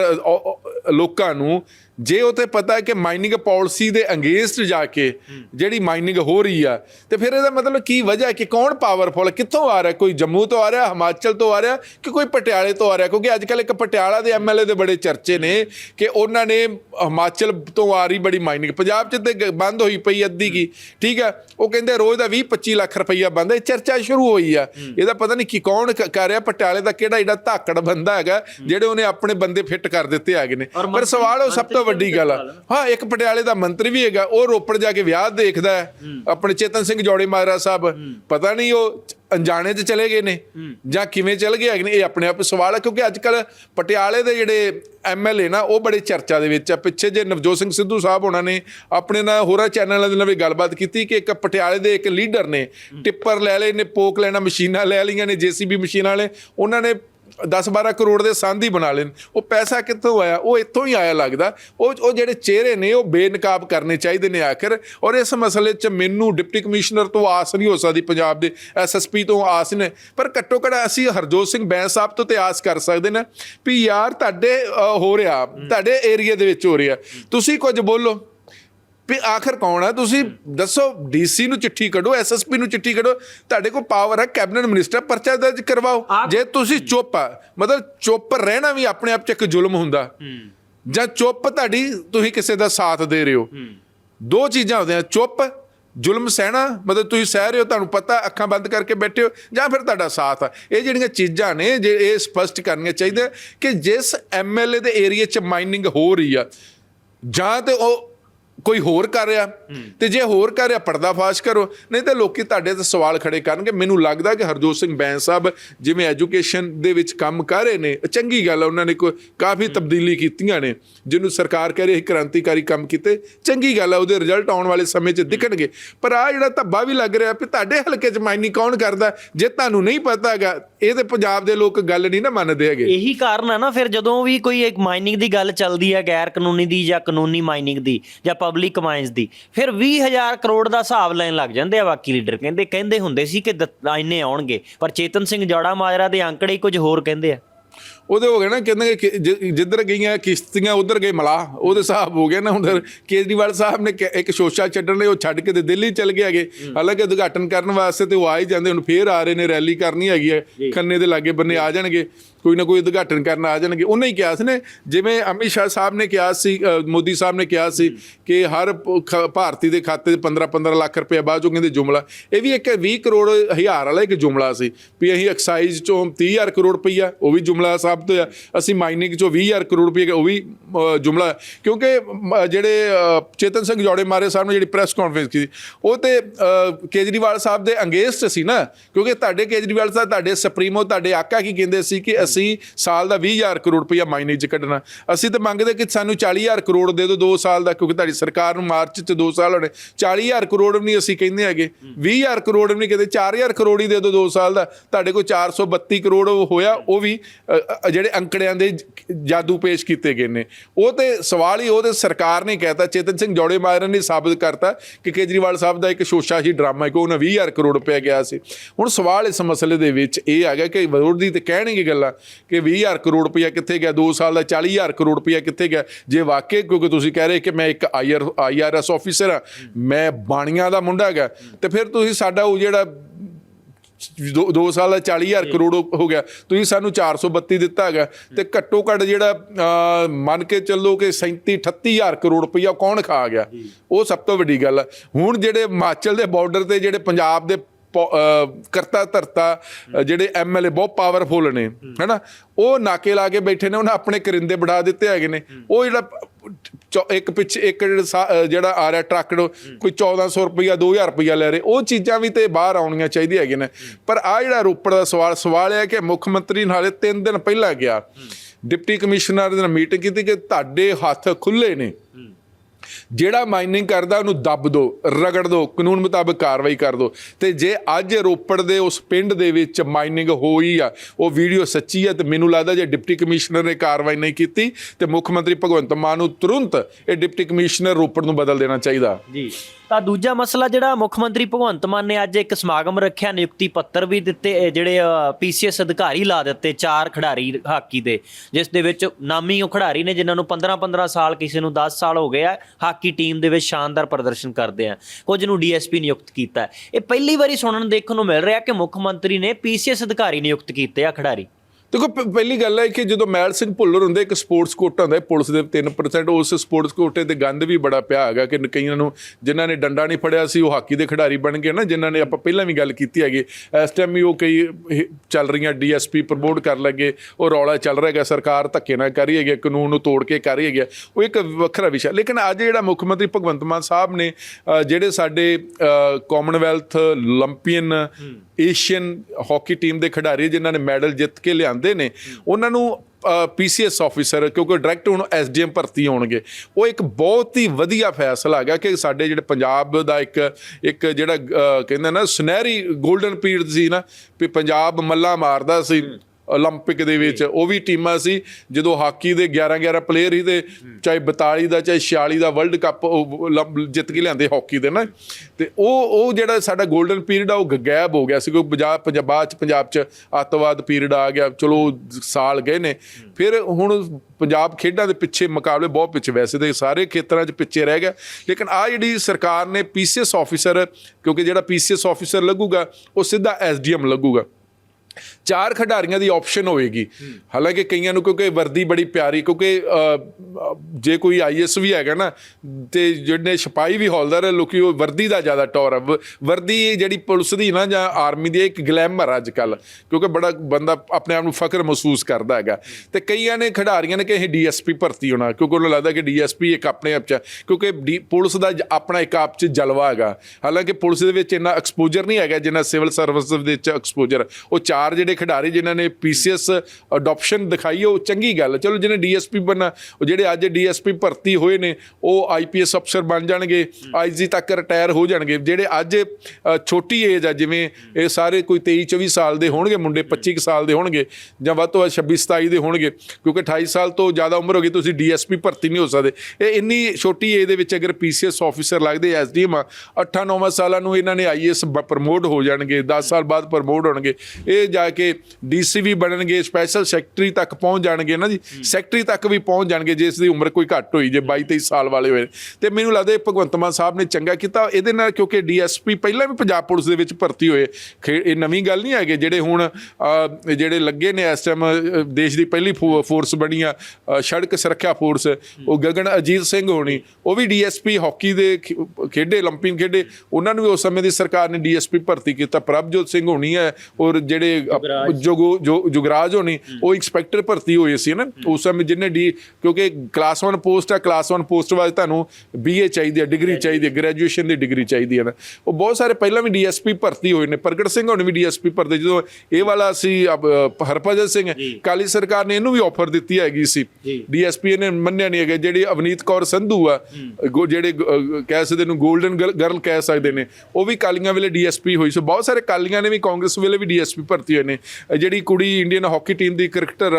ਲੋਕਾਂ ਨੂੰ ਜੇ ਉਤੇ ਪਤਾ ਹੈ ਕਿ ਮਾਈਨਿੰਗ ਪਾਲਿਸੀ ਦੇ ਅੰਗੇਂਸਟ ਜਾ ਕੇ ਜਿਹੜੀ ਮਾਈਨਿੰਗ ਹੋ ਰਹੀ ਆ ਤੇ ਫਿਰ ਇਹਦਾ ਮਤਲਬ ਕੀ ਵਜ੍ਹਾ ਹੈ ਕਿ ਕੌਣ ਪਾਵਰਫੁਲ ਕਿੱਥੋਂ ਆ ਰਿਹਾ? ਕੋਈ ਜੰਮੂ ਤੋਂ ਆ ਰਿਹਾ ਹਿਮਾਚਲ ਤੋਂ ਆ ਰਿਹਾ ਕਿ ਕੋਈ ਪਟਿਆਲੇ ਤੋਂ ਆ ਰਿਹਾ? ਕਿਉਂਕਿ ਅੱਜ ਕੱਲ ਇੱਕ ਪਟਿਆਲਾ ਦੇ ਐਮਐਲਏ ਦੇ ਬੜੇ ਚਰਚੇ ਨੇ ਕਿ ਉਹਨਾਂ ਨੇ ਹਿਮਾਚਲ ਤੋਂ ਆ ਰਹੀ ਬੜੀ ਮਾਈਨਿੰਗ ਪੰਜਾਬ 'ਚ ਤੇ ਬੰਦ ਹੋਈ ਪਈ ਅੱਧੀ ਕੀ ਠੀਕ ਆ? ਉਹ ਕਹਿੰਦੇ ਰੋਜ਼ ਦਾ 20 25 ਲੱਖ ਰੁਪਈਆ ਬੰਦ ਹੈ। ਇਹ ਚਰਚਾ ਸ਼ੁਰੂ ਹੋਈ ਆ। ਇਹਦਾ ਪਤਾ ਨਹੀਂ ਕੀ ਕੌਣ ਕਰ ਰਿਹਾ। ਪਟਿਆਲੇ ਦਾ ਕਿਹੜਾ ਜਿਹੜਾ ਧਾਕੜ ਬੰਦਾ ਹੈਗਾ ਜਿਹੜੇ ਉਹਨੇ ਆਪਣੇ ਬੰਦੇ ਫਿੱਟ ਕਰ ਦਿੱਤੇ ਹੈਗੇ ਨੇ। ਪਰ ਸਵਾਲ ਉਹ ਸਭ ਤੋਂ ਵੱਡੀ ਗੱਲ ਆ। ਹਾਂ ਇੱਕ ਪਟਿਆਲੇ ਦਾ ਮੰਤਰੀ ਵੀ ਹੈਗਾ ਉਹ ਰੋਪੜ ਜਾ ਕੇ ਵਿਆਹ ਦੇਖਦਾ ਹੈ। ਆਪਣੇ ਚੇਤਨ ਸਿੰਘ ਜੋੜੇ ਮਹਾਰਾਜ ਸਾਹਿਬ ਪਤਾ ਨਹੀਂ ਉਹ ਅਣਜਾਣੇ ਚ ਚਲੇ ਗਏ ਨੇ ਜਾਂ ਕਿਵੇਂ ਚਲ ਗਏ ਹੈਗੇ ਨੇ ਇਹ ਆਪਣੇ ਆਪ ਸਵਾਲ ਹੈ ਕਿਉਂਕਿ ਅੱਜ ਕੱਲ ਪਟਿਆਲੇ ਦੇ ਜਿਹੜੇ ਐਮਐਲਏ ਨਾ ਉਹ ਬੜੇ ਚਰਚਾ ਦੇ ਵਿੱਚ ਆ। ਪਿੱਛੇ ਜੇ ਨਵਜੋਤ ਸਿੰਘ ਸਿੱਧੂ ਸਾਹਿਬ ਉਹਨਾਂ ਨੇ ਆਪਣੇ ਨਾਲ ਹੋਰਾਂ ਚੈਨਲਾਂ ਦੇ ਨਾਲ ਵੀ ਗੱਲਬਾਤ ਕੀਤੀ ਕਿ ਇੱਕ ਪਟਿਆਲੇ ਦੇ ਇੱਕ ਲੀਡਰ ਨੇ ਟਿੱਪਰ ਲੈ ਲਏ ਨੇ ਪੋਕ ਲੈਣਾ ਮਸ਼ੀਨਾਂ ਲੈ ਲਈਆਂ ਨੇ ਜੀਸੀਬੀ ਮਸ਼ੀਨਾਂ ਵਾਲੇ ਉਹਨਾਂ ਨੇ 10-12 ਕਰੋੜ ਦੇ ਸੰਧ ਹੀ ਬਣਾ ਲੈਣ। ਉਹ ਪੈਸਾ ਕਿੱਥੋਂ ਆਇਆ? ਉਹ ਇੱਥੋਂ ਹੀ ਆਇਆ ਲੱਗਦਾ। ਉਹ ਉਹ ਜਿਹੜੇ ਚਿਹਰੇ ਨੇ ਉਹ ਬੇਨਕਾਬ ਕਰਨੇ ਚਾਹੀਦੇ ਨੇ ਆਖਰ। ਔਰ ਇਸ ਮਸਲੇ 'ਚ ਮੈਨੂੰ ਡਿਪਟੀ ਕਮਿਸ਼ਨਰ ਤੋਂ ਆਸ ਨਹੀਂ ਹੋ ਸਕਦੀ ਪੰਜਾਬ ਦੇ ਐਸਐਸਪੀ ਤੋਂ ਆਸ ਨੇ। ਪਰ ਘੱਟੋ ਘੱਟ ਅਸੀਂ ਹਰਜੋਤ ਸਿੰਘ ਬੈਂਸ ਸਾਹਿਬ ਤੋਂ ਤੇ ਆਸ ਕਰ ਸਕਦੇ ਨੇ ਵੀ ਯਾਰ ਤੁਹਾਡੇ ਹੋ ਰਿਹਾ। ਤੁਹਾਡੇ ਏਰੀਆ ਦੇ ਵਿੱਚ ਹੋ ਰਿਹਾ। ਤੁਸੀਂ ਕੁਝ ਬੋਲੋ। ਵੀ ਆਖਰ ਕੌਣ ਆ? ਤੁਸੀਂ ਦੱਸੋ ਡੀਸੀ ਨੂੰ ਚਿੱਠੀ ਕੱਢੋ ਐਸਐਸਪੀ ਨੂੰ ਚਿੱਠੀ ਕੱਢੋ ਤੁਹਾਡੇ ਕੋਲ ਪਾਵਰ ਹੈ ਕੈਬਨਿਟ ਮਿਨਿਸਟਰ ਪਰਚਾ ਦਰਜ ਕਰਵਾਓ। ਜੇ ਤੁਸੀਂ ਚੁੱਪ ਆ ਮਤਲਬ ਚੁੱਪ ਰਹਿਣਾ ਵੀ ਆਪਣੇ ਆਪ ਚ ਇੱਕ ਜ਼ੁਲਮ ਹੁੰਦਾ। ਜਾਂ ਚੁੱਪ ਤੁਹਾਡੀ ਤੁਸੀਂ ਕਿਸੇ ਦਾ ਸਾਥ ਦੇ ਰਹੇ ਹੋ। ਦੋ ਚੀਜ਼ਾਂ ਹੁੰਦੀਆਂ ਚੁੱਪ ਜ਼ੁਲਮ ਸਹਿਣਾ ਮਤਲਬ ਤੁਸੀਂ ਸਹਿ ਰਹੇ ਹੋ ਤੁਹਾਨੂੰ ਪਤਾ ਅੱਖਾਂ ਬੰਦ ਕਰਕੇ ਬੈਠੇ ਹੋ ਜਾਂ ਫਿਰ ਤੁਹਾਡਾ ਸਾਥ ਆ। ਇਹ ਜਿਹੜੀਆਂ ਚੀਜ਼ਾਂ ਨੇ ਜੇ ਇਹ ਸਪਸ਼ਟ ਕਰਨੀਆਂ ਚਾਹੀਦੀਆਂ ਕਿ ਜਿਸ ਐਮਐਲਏ ਦੇ ਏਰੀਆ 'ਚ ਮਾਈਨਿੰਗ ਹੋ ਰਹੀ ਆ ਜਾਂ ਤੇ ਉਹ ਕੋਈ ਹੋਰ ਕਰ ਰਿਹਾ ਤੇ ਜੇ ਹੋਰ ਕਰ ਰਿਹਾ ਪਰਦਾਫਾਸ਼ ਕਰੋ। ਨਹੀਂ ਤੇ ਲੋਕੀ ਤੁਹਾਡੇ ਤੇ ਸਵਾਲ ਖੜੇ ਕਰਨਗੇ। ਮੈਨੂੰ ਲੱਗਦਾ ਕਿ ਹਰਜੋਤ ਸਿੰਘ ਬੈਂਸ ਸਾਹਿਬ ਜਿਵੇਂ ਐਜੂਕੇਸ਼ਨ ਦੇ ਵਿੱਚ ਕੰਮ ਕਰ ਰਹੇ ਨੇ ਚੰਗੀ ਗੱਲ ਹੈ ਉਹਨਾਂ ਨੇ ਕੋਈ ਕਾਫੀ ਤਬਦੀਲੀ ਕੀਤੀਆਂ ਨੇ ਜਿਹਨੂੰ ਸਰਕਾਰ ਕਹਿ ਰਹੀ ਹੈ ਕ੍ਰਾਂਤੀਕਾਰੀ ਕੰਮ ਕੀਤੇ। ਚੰਗੀ ਗੱਲ ਹੈ ਉਹਦੇ ਰਿਜ਼ਲਟ ਆਉਣ ਵਾਲੇ ਸਮੇਂ 'ਚ ਦਿਖਣਗੇ। ਪਰ ਆ ਜਿਹੜਾ ਧੱਬਾ ਵੀ ਲੱਗ ਰਿਹਾ ਵੀ ਤੁਹਾਡੇ ਹਲਕੇ 'ਚ ਮਾਈਨਿੰਗ ਕੌਣ ਕਰਦਾ ਜੇ ਤੁਹਾਨੂੰ ਨਹੀਂ ਪਤਾ ਹੈਗਾ ਇਹ ਤੇ ਪੰਜਾਬ ਦੇ ਲੋਕ ਗੱਲ ਨਹੀਂ ਨਾ ਮੰਨਦੇ ਹੈਗੇ। ਇਹੀ ਕਾਰਨ ਹੈ ਨਾ ਫਿਰ ਜਦੋਂ ਵੀ ਕੋਈ ਇੱਕ ਮਾਈਨਿੰਗ ਦੀ ਗੱਲ ਚੱਲਦੀ ਹੈ ਗੈਰ ਕਾਨੂੰਨੀ ਦੀ ਜਾਂ ਕਾਨੂੰਨੀ ਮਾਈਨਿੰਗ ਦੀ ਜਾਂ ਪਬਲਿਕ ਮਾਈਨਸ ਦੀ। ਫਿਰ 20000 ਕਰੋੜ ਦਾ ਹਿਸਾਬ ਲੈਣ ਲੱਗ ਜਾਂਦੇ ਆ ਬਾਕੀ ਲੀਡਰ। ਕਹਿੰਦੇ ਕਹਿੰਦੇ ਹੁੰਦੇ ਸੀ ਕਿ ਇੰਨੇ ਆਉਣਗੇ। ਪਰ ਚੇਤਨ ਸਿੰਘ ਜੋੜਾ ਮਾਜਰਾ ਦੇ ਅੰਕੜੇ ਹੀ ਕੁਝ ਹੋਰ ਕਹਿੰਦੇ ਆ। ਉਹਦੇ ਹੋ ਗਏ ਨਾ ਕਹਿੰਦੇ ਕਿ ਜਿ- ਜਿੱਧਰ ਗਈਆਂ ਕਿਸ਼ਤੀਆਂ ਉਧਰ ਗਏ ਮਲਾਹ ਉਹਦੇ ਹਿਸਾਬ ਹੋ ਗਿਆ ਨਾ ਹੁਣ ਕੇਜਰੀਵਾਲ ਸਾਹਿਬ ਨੇ ਕਿ- ਇੱਕ ਸ਼ੋਸ਼ਾ ਛੱਡਣ ਲਈ ਉਹ ਛੱਡ ਕੇ ਤੇ ਦਿੱਲੀ ਚਲ ਗਏ ਹੈਗੇ। ਹਾਲਾਂਕਿ ਉਦਘਾਟਨ ਕਰਨ ਵਾਸਤੇ ਤੇ ਉਹ ਆ ਹੀ ਜਾਂਦੇ ਹੁਣ ਫੇਰ ਆ ਰਹੇ ਨੇ ਰੈਲੀ ਕਰਨੀ ਹੈਗੀ ਹੈ। ਖੰਨੇ ਦੇ ਲਾਗੇ ਬੰਨੇ ਆ ਜਾਣਗੇ ਕੋਈ ਨਾ ਕੋਈ ਉਦਘਾਟਨ ਕਰਨ ਆ ਜਾਣਗੇ। ਉਹਨੇ ਹੀ ਕਿਹਾ ਸੀ ਨੇ ਜਿਵੇਂ ਅਮਿਤ ਸ਼ਾਹ ਸਾਹਿਬ ਨੇ ਕਿਹਾ ਸੀ ਅ, ਮੋਦੀ ਸਾਹਿਬ ਨੇ ਕਿਹਾ ਸੀ ਕਿ ਹਰ ਪ- ਖ- ਭਾਰਤੀ ਦੇ ਖਾਤੇ 'ਚ 15-15 ਲੱਖ ਰੁਪਏ ਬਾਅਦ ਚੋਂ ਕਹਿੰਦੇ ਜੁਮਲਾ। ਇਹ ਵੀ ਇੱਕ 20 ਕਰੋੜ ਹਜ਼ਾਰ ਵਾਲਾ ਇੱਕ ਜੁਮਲਾ ਸੀ ਵੀ ਅਸੀਂ ਐਕਸਾਈਜ਼ ਚੋਂ 30000 ਕਰੋੜ ਰੁਪਈਆ ਉਹ ਵੀ ਜੁਮਲਾ ਸਾਹਿਬ ਸਾਬਤ ਹੋਇਆ ਅਸੀਂ ਮਾਈਨਿੰਗ ਚੋਂ 20000 ਕਰੋੜ ਰੁਪਏ ਉਹ ਵੀ ਜੁਮਲਾ ਕਿਉਂਕਿ ਜਿਹੜੇ ਚੇਤਨ ਸਿੰਘ ਜੋੜੇ ਮਾਰੇ ਸਾਹਿਬ ਨੇ ਜਿਹੜੀ ਪ੍ਰੈਸ ਕਾਨਫਰੰਸ ਕੀਤੀ। ਉਹ ਤੇ ਕੇਜਰੀਵਾਲ ਸਾਹਿਬ ਦੇ ਅੰਗੇਸਟ ਸੀ ਨਾ। ਕਿਉਂਕਿ ਤੁਹਾਡੇ ਕੇਜਰੀਵਾਲ ਸਾਹਿਬ, ਤੁਹਾਡੇ ਸੁਪਰੀਮੋ, ਤੁਹਾਡੇ ਆਕਾ ਕੀ ਕਹਿੰਦੇ ਸੀ ਕਿ ਅਸੀਂ ਸਾਲ ਦਾ 20000 ਕਰੋੜ ਰੁਪਇਆ ਮਾਈਨਿੰਗ ਚ ਕੱਢਣਾ। ਅਸੀਂ ਤਾਂ ਮੰਗਦੇ ਕਿ ਸਾਨੂੰ 40000 ਕਰੋੜ ਦੇ ਦਿਓ 2 ਸਾਲ ਦਾ, ਕਿਉਂਕਿ ਤੁਹਾਡੀ ਸਰਕਾਰ ਨੂੰ ਮਾਰਚ ਚ 2 ਸਾਲ ਹੋਣੇ। 40000 ਕਰੋੜ ਵੀ ਨਹੀਂ ਅਸੀਂ ਕਹਿੰਦੇ ਹੈਗੇ। 20000 ਕਰੋੜ ਵੀ ਨਹੀਂ ਕਹਿੰਦੇ 4000 ਕਰੋੜ ਹੀ ਦੇ ਦਿਓ 2 ਸਾਲ ਦਾ। ਤੁਹਾਡੇ ਕੋਲ 432 ਕਰੋੜ ਹੋਇਆ, ਉਹ ਵੀ ਜਿਹੜੇ ਅੰਕੜਿਆਂ ਦੇ ਜਾਦੂ ਪੇਸ਼ ਕੀਤੇ ਗਏ ਨੇ। ਉਹ ਤੇ ਸਵਾਲ ਹੀ ਉਹ ਤੇ ਸਰਕਾਰ ਨੇ ਕਹਿਤਾ, ਚੇਤਨ ਸਿੰਘ ਜੋੜੇ ਮਾਰਨ ਨੇ ਸਾਬਤ ਕਰਤਾ ਕਿ ਕੇਜਰੀਵਾਲ ਸਾਹਿਬ ਦਾ ਇੱਕ ਸ਼ੋਸ਼ਾ ਹੀ ਡਰਾਮਾ ਹੈ ਕਿ ਉਹਨਾਂ 20000 ਕਰੋੜ ਰੁਪਏ ਗਿਆ ਸੀ। ਹੁਣ ਸਵਾਲ ਇਸ ਮਸਲੇ ਦੇ ਵਿੱਚ ਇਹ ਆ ਗਿਆ ਕਿ ਵਿਰੋਧੀ ਤੇ ਕਹਿਣਗੇ ਗੱਲਾਂ ਕਿ 20000 ਕਰੋੜ ਰੁਪਏ ਕਿੱਥੇ ਗਿਆ 2 ਸਾਲ ਦਾ 40000 ਕਰੋੜ ਰੁਪਏ ਕਿੱਥੇ ਗਿਆ। ਜੇ ਵਾਕਈ ਕਿਉਂਕਿ ਤੁਸੀਂ ਕਹਿ ਰਹੇ ਕਿ ਮੈਂ ਇੱਕ ਆਈਆਰ ਆਈਆਰਐਸ ਆਫੀਸਰ ਆ ਮੈਂ ਬਾਣੀਆਂ ਦਾ ਮੁੰਡਾ ਹੈਗਾ, ਤੇ ਫਿਰ ਤੁਸੀਂ ਸਾਡਾ ਉਹ ਜਿਹੜਾ ਦੋ ਦੋ ਸਾਲ ਦਾ 40000 ਕਰੋੜ ਹੋ ਗਿਆ। ਤੁਸੀਂ ਸਾਨੂੰ 432 ਦਿੱਤਾ ਹੈਗਾ ਤੇ ਘੱਟੋ ਘੱਟ ਜਿਹੜਾ ਮੰਨ ਕੇ ਚੱਲੋ ਕਿ 37 38000 ਕਰੋੜ ਰੁਪਈਆ ਕੌਣ ਖਾ ਗਿਆ? ਉਹ ਸਭ ਤੋਂ ਵੱਡੀ ਗੱਲ ਹੁਣ ਜਿਹੜੇ ਹਿਮਾਚਲ ਦੇ ਬਾਰਡਰ ਤੇ ਜਿਹੜੇ ਪੰਜਾਬ ਦੇ ਕਰਤਾ ਧਰਤਾ ਜਿਹੜੇ ਐਮਐਲਏ ਬਹੁਤ ਪਾਵਰਫੁਲ ਨੇ ਹੈਨਾ? ਉਹ ਨਾਕੇ ਲਾ ਕੇ ਬੈਠੇ ਨੇ ਉਹਨਾਂ ਆਪਣੇ ਕਰਿੰਦੇ ਬਣਾ ਦਿੱਤੇ ਹੈਗੇ ਨੇ। ਉਹ ਜਿਹੜਾ ਇੱਕ ਪਿੱਛੇ ਇੱਕ ਜਿਹੜਾ ਆ ਰਿਹਾ ਟਰੱਕ ਕੋਈ 1400 ਰੁਪਈਆ 2000 ਰੁਪਈਆ ਲੈ ਰਹੇ। ਉਹ ਚੀਜ਼ਾਂ ਵੀ ਤੇ ਬਾਹਰ ਆਉਣੀਆਂ ਚਾਹੀਦੀਆਂ ਹੈਗੀਆਂ ਨੇ। ਪਰ ਆ ਜਿਹੜਾ ਰੋਪੜ ਦਾ ਸਵਾਲ ਸਵਾਲ ਇਹ ਹੈ ਕਿ ਮੁੱਖ ਮੰਤਰੀ ਨਾਲੇ 3 ਦਿਨ ਪਹਿਲਾਂ ਗਿਆ। ਡਿਪਟੀ ਕਮਿਸ਼ਨਰ ਦੇ ਨਾਲ ਮੀਟਿੰਗ ਕੀਤੀ ਕਿ ਤੁਹਾਡੇ ਹੱਥ ਖੁੱਲੇ ਨੇ। ਜਿਹੜਾ ਮਾਈਨਿੰਗ ਕਰਦਾ, ਉਹਨੂੰ ਦੱਬ ਦੋ, ਰਗੜ ਦੋ, ਕਾਨੂੰਨ ਮੁਤਾਬਕ ਕਾਰਵਾਈ ਕਰ ਦੋ। ਤੇ ਜੇ ਅੱਜ ਰੋਪੜ ਦੇ ਉਸ ਪਿੰਡ ਦੇ ਵਿੱਚ ਮਾਈਨਿੰਗ ਹੋਈ ਆ, ਉਹ ਵੀਡੀਓ ਸੱਚੀ ਹੈ ਤੇ ਮੈਨੂੰ ਲੱਗਦਾ ਜੇ ਡਿਪਟੀ ਕਮਿਸ਼ਨਰ ਨੇ ਕਾਰਵਾਈ ਨਹੀਂ ਕੀਤੀ ਤੇ ਮੁੱਖ ਮੰਤਰੀ ਭਗਵੰਤ ਮਾਨ ਨੂੰ ਤੁਰੰਤ ਇਹ ਡਿਪਟੀ ਕਮਿਸ਼ਨਰ ਰੋਪੜ ਨੂੰ ਬਦਲ ਦੇਣਾ ਚਾਹੀਦਾ। ਜੀ। ਤਾਂ ਦੂਜਾ ਮਸਲਾ ਜਿਹੜਾ ਮੁੱਖ ਮੰਤਰੀ ਭਗਵੰਤ ਮਾਨ ਨੇ ਅੱਜ ਇੱਕ ਸਮਾਗਮ ਰੱਖਿਆ, ਨਿਯੁਕਤੀ ਪੱਤਰ ਵੀ ਦਿੱਤੇ, ਇਹ ਜਿਹੜੇ ਪੀਸੀਐਸ ਅਧਿਕਾਰੀ ਲਾ ਦਿੱਤੇ ਚਾਰ ਖਿਡਾਰੀ ਹਾਕੀ ਦੇ, ਜਿਸ ਦੇ ਵਿੱਚ ਨਾਮੀ ਉਹ ਖਿਡਾਰੀ ਨੇ ਜਿਨ੍ਹਾਂ ਨੂੰ 15-15 ਸਾਲ, ਕਿਸੇ ਨੂੰ 10 ਸਾਲ ਹੋ ਗਏ ਆ ਹਾਕੀ ਟੀਮ ਦੇ ਵਿੱਚ ਸ਼ਾਨਦਾਰ ਪ੍ਰਦਰਸ਼ਨ ਕਰਦੇ ਆ। ਕੁਝ ਨੂੰ ਡੀਐਸਪੀ ਨਿਯੁਕਤ ਕੀਤਾ। ਇਹ ਪਹਿਲੀ ਵਾਰੀ ਸੁਣਨ ਦੇਖਣ ਨੂੰ ਮਿਲ ਰਿਹਾ ਕਿ ਮੁੱਖ ਮੰਤਰੀ ਨੇ ਪੀਸੀਐਸ ਅਧਿਕਾਰੀ ਨਿਯੁਕਤ ਕੀਤੇ ਆ ਖਿਡਾਰੀ। ਦੇਖੋ, ਪ- ਪਹਿਲੀ ਗੱਲ ਹੈ ਕਿ ਜਦੋਂ ਮੈਲ ਸਿੰਘ ਭੁੱਲਰ ਹੁੰਦੇ, ਇੱਕ ਸਪੋਰਟਸ ਕੋਟਾ ਹੁੰਦਾ ਪੁਲਿਸ ਦੇ 3% ਉਸ ਸਪੋਰਟਸ ਕੋਟੇ ਤੇ ਗੰਦ ਵੀ ਬੜਾ ਪਿਆ ਹੈਗਾ ਕਿ ਕਈਆਂ ਨੂੰ, ਜਿਨ੍ਹਾਂ ਨੇ ਡੰਡਾ ਨਹੀਂ ਫੜਿਆ ਸੀ, ਉਹ ਹਾਕੀ ਦੇ ਖਿਡਾਰੀ ਬਣ ਗਏ ਨਾ, ਜਿਨ੍ਹਾਂ ਨੇ ਆਪਾਂ ਪਹਿਲਾਂ ਵੀ ਗੱਲ ਕੀਤੀ ਹੈਗੀ ਇਸ ਟਾਈਮ ਵੀ ਉਹ ਕਈ ਚੱਲ ਰਹੀਆਂ ਡੀਐਸਪੀ ਪ੍ਰਮੋਟ ਕਰ ਲੱਗੇ, ਉਹ ਰੌਲਾ ਚੱਲ ਰਿਹਾ ਹੈਗਾ, ਸਰਕਾਰ ਧੱਕੇ ਨਾਲ ਕਰ ਰਹੀ ਹੈਗੀ, ਕਾਨੂੰਨ ਨੂੰ ਤੋੜ ਕੇ ਕਰ ਰਹੀ ਹੈਗੀ ਹੈ। ਉਹ ਇੱਕ ਵੱਖਰਾ ਵਿਸ਼ਾ, ਲੇਕਿਨ ਅੱਜ ਜਿਹੜਾ ਮੁੱਖ ਮੰਤਰੀ ਭਗਵੰਤ ਮਾਨ ਸਾਹਿਬ ਨੇ ਜਿਹੜੇ ਸਾਡੇ Commonwealth Olympian Asian hockey team ਦੇ ਖਿਡਾਰੀ ਜਿਨ੍ਹਾਂ ਨੇ ਮੈਡਲ ਜਿੱਤ ਕੇ ਲਿਆਂਦੇ ਨੇ, ਉਹਨਾਂ ਨੂੰ ਪੀਸੀਐਸ ਆਫੀਸਰ ਕਿਉਂਕਿ ਡਾਇਰੈਕਟ ਹੁਣ ਐਸਡੀਐਮ ਭਰਤੀ ਹੋਣਗੇ। ਉਹ ਇੱਕ ਬਹੁਤ ਹੀ ਵਧੀਆ ਫੈਸਲਾ ਹੈਗਾ ਕਿ ਸਾਡੇ ਜਿਹੜੇ ਪੰਜਾਬ ਦਾ ਇੱਕ ਇੱਕ ਜਿਹੜਾ ਕਹਿੰਦੇ ਨਾ ਸੁਨਹਿਰੀ 골ਡਨ ਪੀਰੀਅਡ ਸੀ ਨਾ, ਵੀ ਪੰਜਾਬ ਮੱਲਾ ਮਾਰਦਾ ਸੀ। 올림픽 ਦੇ ਵਿੱਚ। ਉਹ ਵੀ ਟੀਮਾਂ ਸੀ ਜਦੋਂ ਹਾਕੀ ਦੇ 11 11 ਪਲੇਅਰ ਹੀ। ਦੇ ਚਾਹੇ 42 ਦਾ ਚਾਹੇ 46 ਦਾ ਵਰਲਡ ਕੱਪ ਜਿੱਤ ਕੇ ਲਿਆਂਦੇ ਹਾਕੀ ਦੇ ਨਾ। ਤੇ ਉਹ ਉਹ ਜਿਹੜਾ ਸਾਡਾ ਗੋਲਡਨ ਪੀਰੀਅਡ ਆ ਉਹ ਗਾਇਬ ਹੋ ਗਿਆ ਸੀ ਕਿਉਂਕਿ ਪੰਜਾਬ ਪੰਜਾਬ ਚ ਪੰਜਾਬ ਚ ਅੱਤਵਾਦ ਪੀਰੀਅਡ ਆ ਗਿਆ ਚਲੋ ਸਾਲ ਗਏ ਨੇ। ਫਿਰ ਹੁਣ ਪੰਜਾਬ ਖੇਡਾਂ ਦੇ ਪਿੱਛੇ ਮੁਕਾਬਲੇ ਬਹੁਤ ਪਿੱਛੇ ਵੈਸੇ ਤੇ ਸਾਰੇ ਖੇਤਰਾਂ 'ਚ ਪਿੱਛੇ ਰਹਿ ਗਿਆ। ਲੇਕਿਨ ਆ ਜਿਹੜੀ ਸਰਕਾਰ ਨੇ ਪੀਸੀਐਸ ਆਫੀਸਰ ਕਿਉਂਕਿ ਜਿਹੜਾ ਪੀਸੀਐਸ ਆਫੀਸਰ ਲੱਗੂਗਾ ਉਹ ਸਿੱਧਾ ਐਸਡੀਐਮ ਲੱਗੂਗਾ। ਚਾਰ ਖਿਡਾਰੀਆਂ ਦੀ ਆਪਸ਼ਨ ਹੋਵੇਗੀ ਹਾਲਾਂਕਿ ਕਈਆਂ ਨੂੰ ਕਿਉਂਕਿ ਵਰਦੀ ਬੜੀ ਪਿਆਰੀ ਕਿਉਂਕਿ ਜੇ ਕੋਈ ਆਈਐਸ ਵੀ ਹੈਗਾ ਨਾ ਤੇ ਜਿਹੜੇ ਸਿਪਾਹੀ ਵੀ ਹੌਲਦਾਰ ਹੈ, ਲੋਕੀ ਉਹ ਵਰਦੀ ਦਾ ਜ਼ਿਆਦਾ ਟੌਰ ਹੈ ਵ- ਵਰਦੀ ਜਿਹੜੀ ਪੁਲਿਸ ਦੀ ਨਾ ਜਾਂ ਆਰਮੀ ਦੀ ਇੱਕ ਗਲੈਮਰ ਅੱਜ ਕੱਲ ਕਿਉਂਕਿ ਬੜਾ ਬੰਦਾ ਆਪਣੇ ਆਪ ਨੂੰ ਫਖਰ ਮਹਿਸੂਸ ਕਰਦਾ ਹੈਗਾ। ਤੇ ਕਈਆਂ ਨੇ ਖਿਡਾਰੀਆਂ ਨੇ ਕਿ ਇਹ ਡੀਐਸਪੀ ਭਰਤੀ ਹੋਣਾ ਕਿਉਂਕਿ ਉਹਨੂੰ ਲੱਗਦਾ ਕਿ ਡੀਐਸਪੀ ਇੱਕ ਆਪਣੇ ਆਪ ਚ ਕਿਉਂਕਿ ਡੀ- ਪੁਲਿਸ ਦਾ ਜ- ਆਪਣਾ ਇੱਕ ਆਪ ਚ ਜਲਵਾ ਹੈਗਾ। ਹਾਲਾਂਕਿ ਪੁਲਿਸ ਦੇ ਵਿੱਚ ਇੰਨਾ ਐਕਸਪੋਜ਼ਰ ਨਹੀਂ ਹੈਗਾ ਜਿੰਨਾ ਸਿਵਲ ਸਰਵਿਸ ਦੇ ਵਿੱਚ ਐਕਸਪੋਜ਼ਰ ਉਹ ਚਾਰ ਜਿਹੜੇ ਖਿਡਾਰੀ ਜਿਨ੍ਹਾਂ ਨੇ ਪੀਸੀਐਸ ਅਡਾਪਸ਼ਨ ਦਿਖਾਈ ਉਹ ਚੰਗੀ ਗੱਲ ਚਲੋ ਜਿਹਨੇ ਡੀਐਸਪੀ ਬਣਾ, ਉਹ ਜਿਹੜੇ ਅੱਜ ਡੀਐਸਪੀ ਭਰਤੀ ਹੋਏ ਨੇ, ਉਹ ਆਈਪੀਐਸ ਅਫਸਰ ਬਣ ਜਾਣਗੇ, ਆਈਜੀ ਤੱਕ ਰਿਟਾਇਰ ਹੋ ਜਾਣਗੇ। ਜਿਹੜੇ ਅੱਜ ਛੋਟੀ ਏਜ ਆ, ਜਿਵੇਂ ਇਹ ਸਾਰੇ ਕੋਈ 23 24 ਸਾਲ ਦੇ ਹੋਣਗੇ, ਮੁੰਡੇ 25 ਕੁ ਸਾਲ ਦੇ ਹੋਣਗੇ, ਜਾਂ ਵੱਧ ਤੋਂ ਵੱਧ 26 27 ਦੇ ਹੋਣਗੇ, ਕਿਉਂਕਿ 28 ਸਾਲ ਤੋਂ ਜ਼ਿਆਦਾ ਉਮਰ ਹੋ ਗਈ, ਤੁਸੀਂ ਡੀਐਸਪੀ ਭਰਤੀ ਨਹੀਂ ਹੋ ਸਕਦੇ। ਇਹ ਇੰਨੀ ਛੋਟੀ ਏਜ ਦੇ ਵਿੱਚ ਅਗਰ ਪੀਸੀਐਸ ਆਫੀਸਰ ਲੱਗਦੇ ਐਸਡੀਐਮ ਆ 8 9 ਸਾਲਾਂ ਨੂੰ ਇਹਨਾਂ ਨੇ ਆਈਐਸ ਪ੍ਰਮੋਟ ਹੋ ਜਾਣਗੇ 10 ਸਾਲ ਬਾਅਦ ਪ੍ਰਮੋਟ ਹੋਣਗੇ। ਇਹ ਜਾ ਕੇ ਡੀਸੀਵੀ ਬਣਨਗੇ ਸਪੈਸ਼ਲ ਸੈਕਟਰੀ ਤੱਕ ਪਹੁੰਚ ਜਾਣਗੇ ਨਾ ਜੀ ਸੈਕਟਰੀ ਤੱਕ ਵੀ ਪਹੁੰਚ ਜਾਣਗੇ ਜੇ ਇਸ ਦੀ ਉਮਰ ਕੋਈ ਘੱਟ ਹੋਈ ਜੇ 22 23 ਸਾਲ ਵਾਲੇ ਹੋਏ ਤੇ ਮੈਨੂੰ ਲੱਗਦਾ ਇਹ ਭਗਵੰਤ ਮਾਨ ਸਾਹਿਬ ਨੇ ਚੰਗਾ ਕੀਤਾ ਇਹਦੇ ਨਾਲ ਕਿਉਂਕਿ ਡੀਐਸਪੀ ਪਹਿਲਾਂ ਵੀ ਪੰਜਾਬ ਪੁਲਿਸ ਦੇ ਵਿੱਚ ਭਰਤੀ ਹੋਏ ਖੇ- ਇਹ ਨਵੀਂ ਗੱਲ ਨਹੀਂ ਹੈਗੇ ਜਿਹੜੇ ਹੁਣ ਅਹ, ਜਿਹੜੇ ਲੱਗੇ ਨੇ ਇਸ ਟਾਈਮ ਦੇਸ਼ ਦੀ ਪਹਿਲੀ ਫੋ- ਫੋਰਸ ਬਣੀ ਆ ਅਹ, ਸੜਕ ਸੁਰੱਖਿਆ ਫੋਰਸ ਉਹ ਗਗਨ ਅਜੀਤ ਸਿੰਘ ਹੋਣੀ ਉਹ ਵੀ ਡੀਐਸਪੀ ਹਾਕੀ ਦੇ ਖੇ- ਖੇਡੇ 올림픽 ਖੇਡੇ ਉਹਨਾਂ ਨੂੰ ਵੀ ਉਸ ਸਮੇਂ ਦੀ ਸਰਕਾਰ ਨੇ ਡੀਐਸਪੀ ਭਰਤੀ ਕੀਤਾ ਪ੍ਰਭਜੋਤ ਸਿੰਘ ਹੋਣੀ ਹੈ ਔਰ ਜਿਹੜੇ ਆਪਣੇ ਜੁਗਰਾਜ। ਜੁਗੋ ਜੋ ਜੁਗਰਾਜ ਹੋਣੀ ਉਹ ਇੰਸਪੈਕਟਰ ਭਰਤੀ ਹੋਏ ਸੀ ਨਾ? ਉਸ ਸਮੇਂ ਜਿਹਨੇ ਡੀ ਕਿਉਂਕਿ ਕਲਾਸ 1 ਪੋਸਟ ਆ ਕਲਾਸ 1 ਪੋਸਟ ਵਾਸਤੇ ਤੁਹਾਨੂੰ ਬੀਏ ਚਾਹੀਦੀ ਹੈ ਡਿਗਰੀ ਚਾਹੀਦੀ ਹੈ ਗ੍ਰੈਜੂਏਸ਼ਨ ਦੀ ਡਿਗਰੀ ਚਾਹੀਦੀ ਹੈ ਨਾ? ਉਹ ਬਹੁਤ ਸਾਰੇ ਪਹਿਲਾਂ ਵੀ ਡੀਐਸਪੀ ਭਰਤੀ ਹੋਏ ਨੇ ਪ੍ਰਗਟ ਸਿੰਘ ਹੁਣ ਵੀ ਡੀਐਸਪੀ ਭਰਤੀ ਜਦੋਂ ਇਹ ਵਾਲਾ ਸੀ ਹਰਭਜਨ ਸਿੰਘ ਕਾਲੀ ਸਰਕਾਰ ਨੇ ਇਹਨੂੰ ਵੀ ਆਫਰ ਦਿੱਤੀ ਹੈਗੀ ਸੀ। ਡੀਐਸਪੀ ਨੇ ਮੰਨਿਆ ਨਹੀਂ ਹੈਗਾ ਜਿਹੜੀ ਅਵਨੀਤ ਕੌਰ ਸੰਧੂ ਆ ਜਿਹੜੇ ਕਹਿ ਸਕਦੇ ਨੂੰ 골ਡਨ ਗਰਲ ਕਹਿ ਸਕਦੇ ਨੇ ਉਹ ਵੀ ਕਾਲੀਆਂ ਵੇਲੇ ਡੀਐਸਪੀ ਹੋਈ ਸੋ। ਬਹੁਤ ਸਾਰੇ ਕਾਲੀਆਂ ਨੇ ਵੀ ਕਾਂਗਰਸ ਵੇਲੇ ਵੀ ਡੀਐਸਪੀ ਭਰਤੀ ਹੋਏ ਨੇ। ਜਿਹੜੀ ਕੁੜੀ ਇੰਡੀਅਨ ਹਾਕੀ ਟੀਮ ਦੀ ਕ੍ਰਿਕਟਰ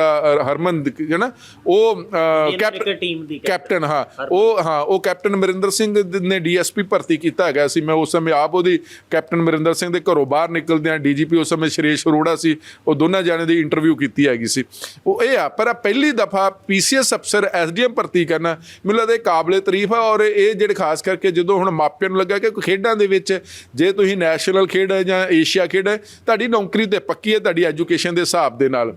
ਹਰਮਨ ਹੈ ਨਾ ਉਹ ਕੈਪਟਨ। ਕੈਪਟਨ ਹਾਂ। ਉਹ ਹਾਂ ਉਹ ਕੈਪਟਨ ਅਮਰਿੰਦਰ ਸਿੰਘ ਨੇ ਡੀਐਸਪੀ ਭਰਤੀ ਕੀਤਾ ਹੈਗਾ ਸੀ। ਮੈਂ ਉਸ ਸਮੇਂ ਆਪ ਉਹਦੀ ਕੈਪਟਨ ਅਮਰਿੰਦਰ ਸਿੰਘ ਦੇ ਘਰੋਂ ਬਾਹਰ ਨਿਕਲਦਿਆਂ ਡੀਜੀਪੀ ਉਸ ਸਮੇਂ ਸ਼੍ਰੇਸ਼ ਅਰੋੜਾ ਸੀ। ਉਹ ਦੋਨਾਂ ਜਾਣੇ ਦੀ ਇੰਟਰਵਿਊ ਕੀਤੀ ਹੈਗੀ ਸੀ। ਉਹ ਇਹ ਆ ਪਰ ਪਹਿਲੀ ਦਫਾ ਪੀਸੀਐਸ ਅਫਸਰ ਐਸਡੀਐਮ ਭਰਤੀ ਕਰਨਾ ਮੈਨੂੰ ਲੱਗਦਾ ਇਹ ਕਾਬਲੇ ਤਾਰੀਫ ਆ ਔਰ ਇਹ ਜਿਹੜੇ ਖਾਸ ਕਰਕੇ ਜਦੋਂ ਹੁਣ ਮਾਪਿਆਂ ਨੂੰ ਲੱਗਾ ਕਿ ਖੇਡਾਂ ਦੇ ਵਿੱਚ ਜੇ ਤੁਸੀਂ ਨੈਸ਼ਨਲ ਖੇਡ ਹੈ ਜਾਂ ਏਸ਼ੀਆ ਖੇਡ ਹੈ ਤੁਹਾਡੀ ਨੌਕਰੀ ਤੇ ਪੱਕੀ ਹੈ ਤੁਹਾਡੀ ਐਜੂਕੇਸ਼ਨ ਦੇ ਹਿਸਾਬ ਦੇ ਨਾਲ।